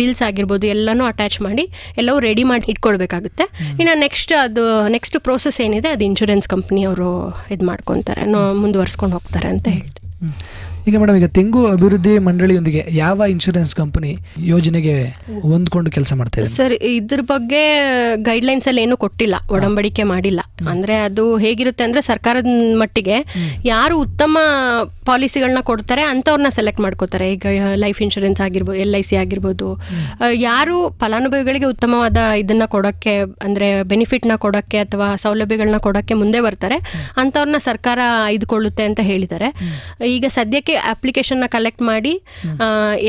ಬಿಲ್ಸ್ ಆಗಿರ್ಬೋದು ಎಲ್ಲನೂ ಅಟ್ಯಾಚ್ ಮಾಡಿ ಎಲ್ಲವೂ ರೆಡಿ ಮಾಡಿ ಇಟ್ಕೊಳ್ಬೇಕಾಗುತ್ತೆ. ಇನ್ನು ನೆಕ್ಸ್ಟ್ ಅದು ನೆಕ್ಸ್ಟ್ ಪ್ರೋಸೆಸ್ ಏನಿದೆ ಅದು ಇನ್ಶೂರೆನ್ಸ್ ಕಂಪ್ನಿ ಅವರು ಇದು ಮಾಡ್ಕೊತಾರೆ ಮುಂದುವರ್ಸ್ಕೊಂಡು ಹೋಗ್ತಾರೆ ಅಂತ ಹೇಳ್ತೀನಿ. ಹ್ಮ್. ಈಗ ಮೇಡಮ್ ಈಗ ತೆಂಗು ಅಭಿವೃದ್ಧಿ ಮಂಡಳಿಯೊಂದಿಗೆ ಯಾವ ಇನ್ಶೂರೆನ್ಸ್ ಕಂಪನಿ ಯೋಜನೆಗೆ ಹೊಂದ್ಕೊಂಡು ಕೆಲಸ ಮಾಡ್ತೇವೆ ಇದೆ ಸರ್ ಇದ್ರ ಬಗ್ಗೆ ಗೈಡ್ಲೈನ್ಸ್ ಅಲ್ಲಿ ಏನು ಕೊಟ್ಟಿಲ್ಲ ಒಡಂಬಡಿಕೆ ಮಾಡಿಲ್ಲ. ಅಂದ್ರೆ ಅದು ಹೇಗಿರುತ್ತೆ ಅಂದ್ರೆ ಸರ್ಕಾರದ ಮಟ್ಟಿಗೆ ಯಾರು ಉತ್ತಮ ಪಾಲಿಸಿಗಳನ್ನ ಕೊಡ್ತಾರೆ ಅಂಥವ್ರನ್ನ ಸೆಲೆಕ್ಟ್ ಮಾಡ್ಕೋತಾರೆ. ಈಗ ಲೈಫ್ ಇನ್ಶೂರೆನ್ಸ್ ಆಗಿರ್ಬೋದು ಎಲ್ ಐ ಸಿ ಆಗಿರ್ಬೋದು. ಯಾರು ಫಲಾನುಭವಿಗಳಿಗೆ ಉತ್ತಮವಾದ ಇದನ್ನ ಕೊಡೋಕ್ಕೆ ಅಂದ್ರೆ ಬೆನಿಫಿಟ್ನ ಕೊಡೋಕ್ಕೆ ಅಥವಾ ಸೌಲಭ್ಯಗಳನ್ನ ಕೊಡೋಕ್ಕೆ ಮುಂದೆ ಬರ್ತಾರೆ ಅಂಥವ್ರನ್ನ ಸರ್ಕಾರ ಆಯ್ದುಕೊಳ್ಳುತ್ತೆ ಅಂತ ಹೇಳಿದ್ದಾರೆ. ಈಗ ಸದ್ಯಕ್ಕೆ ಅಪ್ಲಿಕೇಶನ್ನ ಕಲೆಕ್ಟ್ ಮಾಡಿ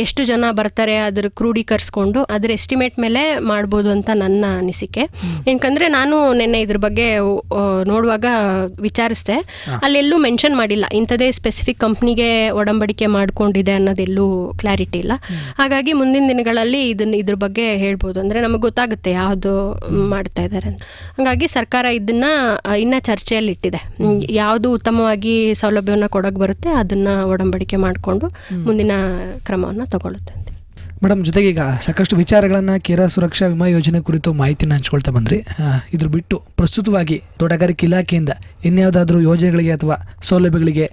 ಎಷ್ಟು ಜನ ಬರ್ತಾರೆ ಅದ್ರ ಕ್ರೂಢೀಕರಿಸ್ಕೊಂಡು ಅದ್ರ ಎಸ್ಟಿಮೇಟ್ ಮೇಲೆ ಮಾಡ್ಬೋದು ಅಂತ ನನ್ನ ಅನಿಸಿಕೆ. ಏನಕ್ಕಂದ್ರೆ ನಾನು ನಿನ್ನೆ ಇದ್ರ ಬಗ್ಗೆ ನೋಡುವಾಗ ವಿಚಾರಿಸಿದೆ. ಅಲ್ಲೆಲ್ಲೂ ಮೆನ್ಷನ್ ಮಾಡಿಲ್ಲ. ಇಂಥದೇ ಸ್ಪೆಸಿಫಿಕ್ ಕಂಪ್ನಿಗೆ ಒಡಂಬಡಿಕೆ ಮಾಡ್ಕೊಂಡಿದೆ ಅನ್ನೋದೆಲ್ಲೂ ಕ್ಲಾರಿಟಿ ಇಲ್ಲ. ಹಾಗಾಗಿ ಮುಂದಿನ ದಿನಗಳಲ್ಲಿ ಇದನ್ನ ಇದ್ರ ಬಗ್ಗೆ ಹೇಳ್ಬೋದು. ಅಂದ್ರೆ ನಮಗೆ ಗೊತ್ತಾಗುತ್ತೆ ಯಾವುದು ಮಾಡ್ತಾ ಇದ್ದಾರೆ ಅಂತ. ಹಾಗಾಗಿ ಸರ್ಕಾರ ಇದನ್ನ ಇನ್ನೂ ಚರ್ಚೆಯಲ್ಲಿ ಇಟ್ಟಿದೆ ಯಾವುದು ಉತ್ತಮವಾಗಿ ಸೌಲಭ್ಯವನ್ನು ಕೊಡೋಕೆ ಬರುತ್ತೆ ಅದನ್ನ ಒಡಂಬಡಿಕೆ ಮಾಡಿಕೊಂಡು ಮುಂದಿನ ಕ್ರಮವನ್ನು ತಗೊಳ್ಳುತ್ತೆ ಮೇಡಮ್ ಜೊತೆಗೆ ಈಗ ಸಾಕಷ್ಟು ವಿಚಾರಗಳನ್ನು ಕೇರ ಸುರಕ್ಷಾ ವಿಮಾ ಯೋಜನೆ ಕುರಿತು ಮಾಹಿತಿನ ಹಂಚ್ಕೊಳ್ತಾ ಬಂದ್ರಿ. ಇದ್ರ ಬಿಟ್ಟು ಪ್ರಸ್ತುತವಾಗಿ ತೋಟಗಾರಿಕೆ ಇಲಾಖೆಯಿಂದ ಇನ್ಯಾವುದಾದ್ರೂ ಯೋಜನೆಗಳಿಗೆ ಅಥವಾ ಸೌಲಭ್ಯಗಳಿಗೆ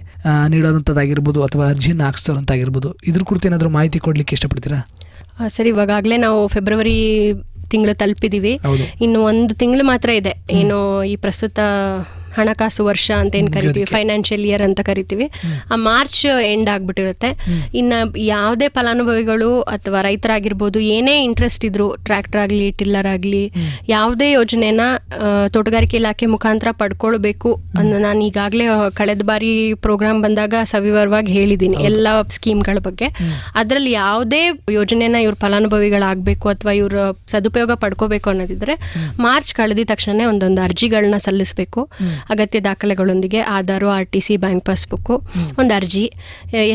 ನೀಡೋದಂಥದ್ದಾಗಿರ್ಬೋದು ಅಥವಾ ಅರ್ಜಿಯನ್ನು ಹಾಕ್ಸೋರಂತಾಗಿರ್ಬೋದು ಇದ್ರ ಕುರಿತು ಏನಾದರೂ ಮಾಹಿತಿ ಕೊಡ್ಲಿಕ್ಕೆ ಇಷ್ಟಪಡ್ತೀರಾ? ಸರಿ ಸರ್ ಇವಾಗಲೇ ನಾವು ಫೆಬ್ರವರಿ ತಿಂಗಳು ತಲುಪಿದೀವಿ. ಇನ್ನು ಒಂದು ತಿಂಗಳು ಮಾತ್ರ ಇದೆ. ಏನು ಈ ಪ್ರಸ್ತುತ ಹಣಕಾಸು ವರ್ಷ ಅಂತ ಏನು ಕರಿತೀವಿ ಫೈನಾನ್ಷಿಯಲ್ ಇಯರ್ ಅಂತ ಕರಿತೀವಿ. ಆ ಮಾರ್ಚ್ ಎಂಡ್ ಆಗಿಬಿಟ್ಟಿರುತ್ತೆ. ಇನ್ನು ಯಾವುದೇ ಫಲಾನುಭವಿಗಳು ಅಥವಾ ರೈತರಾಗಿರ್ಬೋದು ಏನೇ ಇಂಟ್ರೆಸ್ಟ್ ಇದ್ರು ಟ್ರ್ಯಾಕ್ಟರ್ ಆಗಲಿ ಟಿಲ್ಲರ್ ಆಗಲಿ ಯಾವುದೇ ಯೋಜನೆನ ತೋಟಗಾರಿಕೆ ಇಲಾಖೆ ಮುಖಾಂತರ ಪಡ್ಕೊಳ್ಬೇಕು ಅನ್ನೋ ನಾನು ಈಗಾಗಲೇ ಕಳೆದ ಬಾರಿ ಪ್ರೋಗ್ರಾಮ್ ಬಂದಾಗ ಸವಿವರವಾಗಿ ಹೇಳಿದ್ದೀನಿ ಎಲ್ಲ ಸ್ಕೀಮ್ಗಳ ಬಗ್ಗೆ. ಅದರಲ್ಲಿ ಯಾವುದೇ ಯೋಜನೆನ ಇವ್ರ ಫಲಾನುಭವಿಗಳಾಗಬೇಕು ಅಥವಾ ಇವ್ರ ಸದುಪಯೋಗ ಪಡ್ಕೋಬೇಕು ಅನ್ನೋದಿದ್ರೆ ಮಾರ್ಚ್ ಕಳೆದ ತಕ್ಷಣ ಒಂದೊಂದು ಅರ್ಜಿಗಳನ್ನ ಸಲ್ಲಿಸಬೇಕು. ಅಗತ್ಯ ದಾಖಲೆಗಳೊಂದಿಗೆ Aadhaar R T C bank passbook ಒಂದು ಅರ್ಜಿ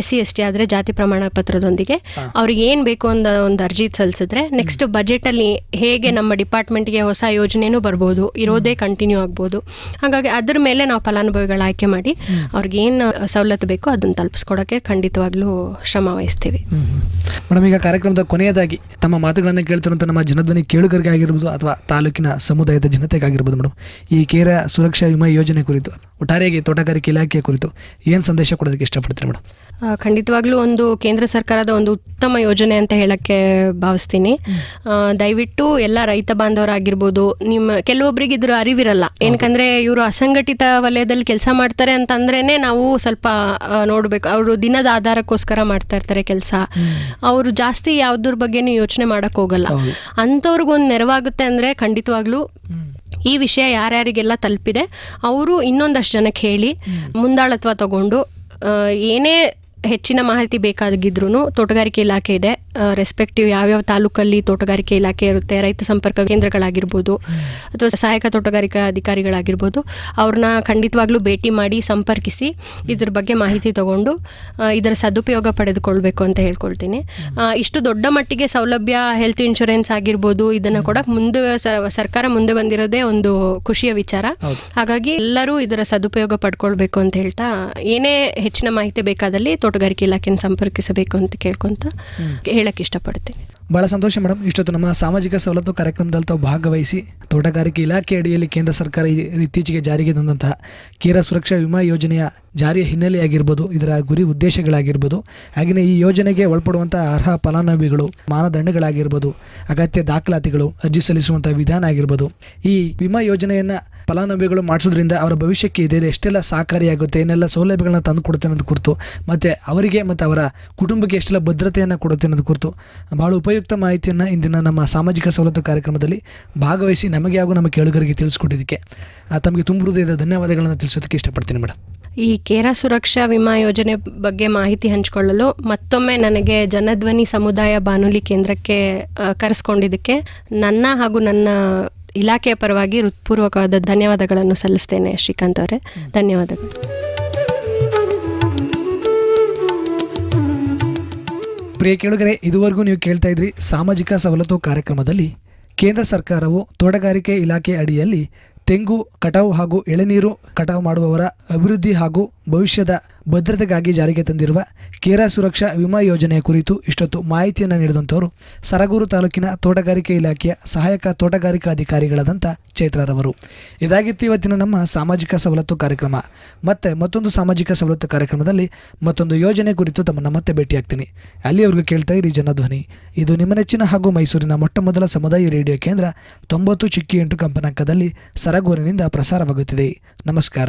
ಎಸ್ ಸಿ ಎಸ್ ಟಿ ಆದರೆ ಜಾತಿ ಪ್ರಮಾಣ ಪತ್ರದೊಂದಿಗೆ ಅವ್ರಿಗೆ ಏನು ಬೇಕು ಅಂತ ಒಂದು ಅರ್ಜಿ ಸಲ್ಲಿಸಿದ್ರೆ ನೆಕ್ಸ್ಟ್ ಬಜೆಟಲ್ಲಿ ಹೇಗೆ ನಮ್ಮ ಡಿಪಾರ್ಟ್ಮೆಂಟ್ಗೆ ಹೊಸ ಯೋಜನೆಯೂ ಬರ್ಬೋದು ಇರೋದೇ ಕಂಟಿನ್ಯೂ ಆಗ್ಬೋದು. ಹಾಗಾಗಿ ಅದ್ರ ಮೇಲೆ ನಾವು ಫಲಾನುಭವಿಗಳ ಆಯ್ಕೆ ಮಾಡಿ ಅವ್ರಿಗೆ ಏನು ಸವಲತ್ತು ಬೇಕೋ ಅದನ್ನು ತಲುಪಿಸ್ಕೊಡೋಕ್ಕೆ ಖಂಡಿತವಾಗ್ಲೂ ಶ್ರಮ ವಹಿಸ್ತೀವಿ. ಮೇಡಮ್ ಈಗ ಕಾರ್ಯಕ್ರಮದ ಕೊನೆಯದಾಗಿ ತಮ್ಮ ಮಾತುಗಳನ್ನು ಕೇಳ್ತಿರುವಂಥ ನಮ್ಮ ಜನಧ್ವನಿ ಕೇಳುಗರಿಗೆ ಆಗಿರ್ಬೋದು ಅಥವಾ ತಾಲೂಕಿನ ಸಮುದಾಯದ ಜನತೆಗಾಗಿರ್ಬೋದು ಮೇಡಮ್ ಈ ಕೇರ ಸುರಕ್ಷಾ ವಿಮಾ ಯೋಜನೆ ಕುರಿತು ಒಟ್ಟಾರೆಯಾಗಿ ತೋಟಗಾರಿಕೆ ಇಲಾಖೆಯ ಕುರಿತು ಏನು ಸಂದೇಶ ಕೊಡೋದಕ್ಕೆ ಇಷ್ಟಪಡ್ತೀರಿ ಮೇಡಮ್ ಖಂಡಿತವಾಗ್ಲೂ ಒಂದು ಕೇಂದ್ರ ಸರ್ಕಾರದ ಒಂದು ಉತ್ತಮ ಯೋಜನೆ ಅಂತ ಹೇಳಕ್ಕೆ ಭಾವಿಸ್ತೀನಿ. ದಯವಿಟ್ಟು ಎಲ್ಲ ರೈತ ಬಾಂಧವರಾಗಿರ್ಬೋದು ನಿಮ್ಮ ಕೆಲವೊಬ್ಬರಿಗೆ ಇದ್ರ ಅರಿವಿರಲ್ಲ. ಏನಕಂದ್ರೆ ಇವರು ಅಸಂಘಟಿತ ವಲಯದಲ್ಲಿ ಕೆಲಸ ಮಾಡ್ತಾರೆ ಅಂತಂದ್ರೇನೆ ನಾವು ಸ್ವಲ್ಪ ನೋಡ್ಬೇಕು. ಅವರು ದಿನದ ಆಧಾರಕ್ಕೋಸ್ಕರ ಮಾಡ್ತಾ ಇರ್ತಾರೆ ಕೆಲಸ. ಅವರು ಜಾಸ್ತಿ ಯಾವ್ದ್ರ ಬಗ್ಗೆನೂ ಯೋಚನೆ ಮಾಡಕ್ ಹೋಗಲ್ಲ. ಅಂತವ್ರಿಗೊಂದು ಅಂಥವ್ರಿಗೊಂದು ನೆರವಾಗುತ್ತೆ ಅಂದ್ರೆ ಖಂಡಿತವಾಗ್ಲೂ ಈ ವಿಷಯ ಯಾರ್ಯಾರಿಗೆಲ್ಲ ತಲುಪಿದೆ ಅವರು ಇನ್ನೊಂದಷ್ಟು ಜನಕ್ಕೆ ಹೇಳಿ ಮುಂದಾಳತ್ವ ತಗೊಂಡು ಏನೇ ಹೆಚ್ಚಿನ ಮಾಹಿತಿ ಬೇಕಾಗಿದ್ರು ತೋಟಗಾರಿಕೆ ಇಲಾಖೆ ಇದೆ. ರೆಸ್ಪೆಕ್ಟಿವ್ ಯಾವ್ಯಾವ ತಾಲೂಕಲ್ಲಿ ತೋಟಗಾರಿಕೆ ಇಲಾಖೆ ಇರುತ್ತೆ ರೈತ ಸಂಪರ್ಕ ಕೇಂದ್ರಗಳಾಗಿರ್ಬೋದು ಅಥವಾ ಸಹಾಯಕ ತೋಟಗಾರಿಕಾ ಅಧಿಕಾರಿಗಳಾಗಿರ್ಬೋದು ಅವ್ರನ್ನ ಖಂಡಿತವಾಗ್ಲೂ ಭೇಟಿ ಮಾಡಿ ಸಂಪರ್ಕಿಸಿ ಇದ್ರ ಬಗ್ಗೆ ಮಾಹಿತಿ ತಗೊಂಡು ಇದರ ಸದುಪಯೋಗ ಪಡೆದುಕೊಳ್ಬೇಕು ಅಂತ ಹೇಳ್ಕೊಳ್ತೀನಿ. ಇಷ್ಟು ದೊಡ್ಡ ಮಟ್ಟಿಗೆ ಸೌಲಭ್ಯ ಹೆಲ್ತ್ ಇನ್ಶೂರೆನ್ಸ್ ಆಗಿರ್ಬೋದು ಇದನ್ನ ಕೊಡಕ್ ಮುಂದೆ ಸ- ಸರ್ಕಾರ ಮುಂದೆ ಬಂದಿರೋದೇ ಒಂದು ಖುಷಿಯ ವಿಚಾರ. ಹಾಗಾಗಿ ಎಲ್ಲರೂ ಇದರ ಸದುಪಯೋಗ ಪಡ್ಕೊಳ್ಬೇಕು ಅಂತ ಹೇಳ್ತಾ ಏನೇ ಹೆಚ್ಚಿನ ಮಾಹಿತಿ ಬೇಕಾದಲ್ಲಿ ತೋಟಗಾರಿಕೆ ಇಲಾಖೆಯನ್ನು ಸಂಪರ್ಕಿಸಬೇಕು ಅಂತ ಕೇಳ್ಕೊಂತ ಹೇಳಕ್ ಇಷ್ಟಪಡ್ತೀನಿ. ಭಾಳ ಸಂತೋಷ ಮೇಡಮ್. ಇಷ್ಟೊತ್ತು ನಮ್ಮ ಸಾಮಾಜಿಕ ಸವಲತ್ತು ಕಾರ್ಯಕ್ರಮದಲ್ಲಿ ತಾವು ಭಾಗವಹಿಸಿ ತೋಟಗಾರಿಕೆ ಇಲಾಖೆ ಅಡಿಯಲ್ಲಿ ಕೇಂದ್ರ ಸರ್ಕಾರ ಇತ್ತೀಚೆಗೆ ಜಾರಿಗೆ ತಂದಂತಹ ಕೇರ ಸುರಕ್ಷಾ ವಿಮಾ ಯೋಜನೆಯ ಜಾರಿಯ ಹಿನ್ನೆಲೆಯಾಗಿರ್ಬೋದು, ಇದರ ಗುರಿ ಉದ್ದೇಶಗಳಾಗಿರ್ಬೋದು ಹಾಗೆಯೇ ಈ ಯೋಜನೆಗೆ ಒಳಪಡುವಂಥ ಅರ್ಹ ಫಲಾನುಭವಿಗಳು, ಮಾನದಂಡಗಳಾಗಿರ್ಬೋದು, ಅಗತ್ಯ ದಾಖಲಾತಿಗಳು ಅರ್ಜಿ ಸಲ್ಲಿಸುವಂಥ ವಿಧಾನ ಆಗಿರ್ಬೋದು. ಈ ವಿಮಾ ಯೋಜನೆಯನ್ನು ಫಲಾನುಭವಿಗಳು ಮಾಡಿಸೋದ್ರಿಂದ ಅವರ ಭವಿಷ್ಯಕ್ಕೆ ಇದರಲ್ಲಿ ಎಷ್ಟೆಲ್ಲ ಸಹಕಾರಿಯಾಗುತ್ತೆ, ಏನೆಲ್ಲ ಸೌಲಭ್ಯಗಳನ್ನ ತಂದು ಕೊಡುತ್ತೆ ಅನ್ನೋದು ಕುರಿತು, ಮತ್ತು ಅವರಿಗೆ ಮತ್ತು ಅವರ ಕುಟುಂಬಕ್ಕೆ ಎಷ್ಟೆಲ್ಲ ಭದ್ರತೆಯನ್ನು ಕೊಡುತ್ತೆ ಅನ್ನೋದು ಕುರಿತು ಭಾಳ ಉಪಯುಕ್ತ ಉಪಯುಕ್ತ ಮಾಹಿತಿಯನ್ನು ಇಂದಿನ ನಮ್ಮ ಸಾಮಾಜಿಕ ಸವಲತ್ತು ಕಾರ್ಯಕ್ರಮದಲ್ಲಿ ಭಾಗವಹಿಸಿ ನಮಗೆ ಹಾಗೂ ನಮ್ಮ ಕೇಳುಗರಿಗೆ ತಿಳಿಸ್ಕೊಟ್ಟಿದ್ದಕ್ಕೆ ತಮಗೆ ತುಂಬ ಹೃದಯದ ಧನ್ಯವಾದಗಳನ್ನು ತಿಳಿಸೋದಕ್ಕೆ ಇಷ್ಟಪಡ್ತೀನಿ ಮೇಡಮ್ ಈ ಕೇರ ಸುರಕ್ಷಾ ವಿಮಾ ಯೋಜನೆ ಬಗ್ಗೆ ಮಾಹಿತಿ ಹಂಚಿಕೊಳ್ಳಲು ಮತ್ತೊಮ್ಮೆ ನನಗೆ ಜನಧ್ವನಿ ಸಮುದಾಯ ಬಾನುಲಿ ಕೇಂದ್ರಕ್ಕೆ ಕರೆಸ್ಕೊಂಡಿದ್ದಕ್ಕೆ ನನ್ನ ಹಾಗೂ ನನ್ನ ಇಲಾಖೆಯ ಪರವಾಗಿ ಹೃತ್ಪೂರ್ವಕವಾದ ಧನ್ಯವಾದಗಳನ್ನು ಸಲ್ಲಿಸ್ತೇನೆ ಶ್ರೀಕಾಂತ್ ಅವರೇ. ಧನ್ಯವಾದಗಳು. ಪ್ರಿಯ ಕೇಳುಗರೆ, ಇದುವರೆಗೂ ನೀವು ಕೇಳ್ತಾ ಇದ್ರಿ ಸಾಮಾಜಿಕ ಸವಲತ್ತು ಕಾರ್ಯಕ್ರಮದಲ್ಲಿ ಕೇಂದ್ರ ಸರ್ಕಾರವು ತೋಟಗಾರಿಕೆ ಇಲಾಖೆ ಅಡಿಯಲ್ಲಿ ತೆಂಗು, ಕಟಾವು ಹಾಗೂ ಎಳೆನೀರು ಕಟಾವು ಮಾಡುವವರ ಅಭಿವೃದ್ಧಿ ಹಾಗೂ ಭವಿಷ್ಯದ ಭದ್ರತೆಗಾಗಿ ಜಾರಿಗೆ ತಂದಿರುವ ಕೇರ ಸುರಕ್ಷಾ ವಿಮಾ ಯೋಜನೆಯ ಕುರಿತು ಇಷ್ಟೊತ್ತು ಮಾಹಿತಿಯನ್ನು ನೀಡಿದಂಥವರು ಸರಗೂರು ತಾಲೂಕಿನ ತೋಟಗಾರಿಕೆ ಇಲಾಖೆಯ ಸಹಾಯಕ ತೋಟಗಾರಿಕಾ ಅಧಿಕಾರಿಗಳಾದಂಥ ಚೈತ್ರರವರು ಇದಾಗಿತ್ತು ಇವತ್ತಿನ ನಮ್ಮ ಸಾಮಾಜಿಕ ಸವಲತ್ತು ಕಾರ್ಯಕ್ರಮ. ಮತ್ತೆ ಮತ್ತೊಂದು ಸಾಮಾಜಿಕ ಸವಲತ್ತು ಕಾರ್ಯಕ್ರಮದಲ್ಲಿ ಮತ್ತೊಂದು ಯೋಜನೆ ಕುರಿತು ತಮ್ಮನ್ನು ಮತ್ತೆ ಭೇಟಿಯಾಗ್ತೀನಿ. ಅಲ್ಲಿಯವರೆಗೂ ಕೇಳ್ತಾ ಇರಿ ಜನಧ್ವನಿ ಇದು ನಿಮ್ಮ ನೆಚ್ಚಿನ ಹಾಗೂ ಮೈಸೂರಿನ ಮೊಟ್ಟಮೊದಲ ಸಮುದಾಯ ರೇಡಿಯೋ ಕೇಂದ್ರ ತೊಂಬತ್ತು ಚಿಕ್ಕಿ ಎಂಟು ಕಂಪನಾಂಕದಲ್ಲಿ ಸರಗೂರಿನಿಂದ ಪ್ರಸಾರವಾಗುತ್ತಿದೆ. ನಮಸ್ಕಾರ.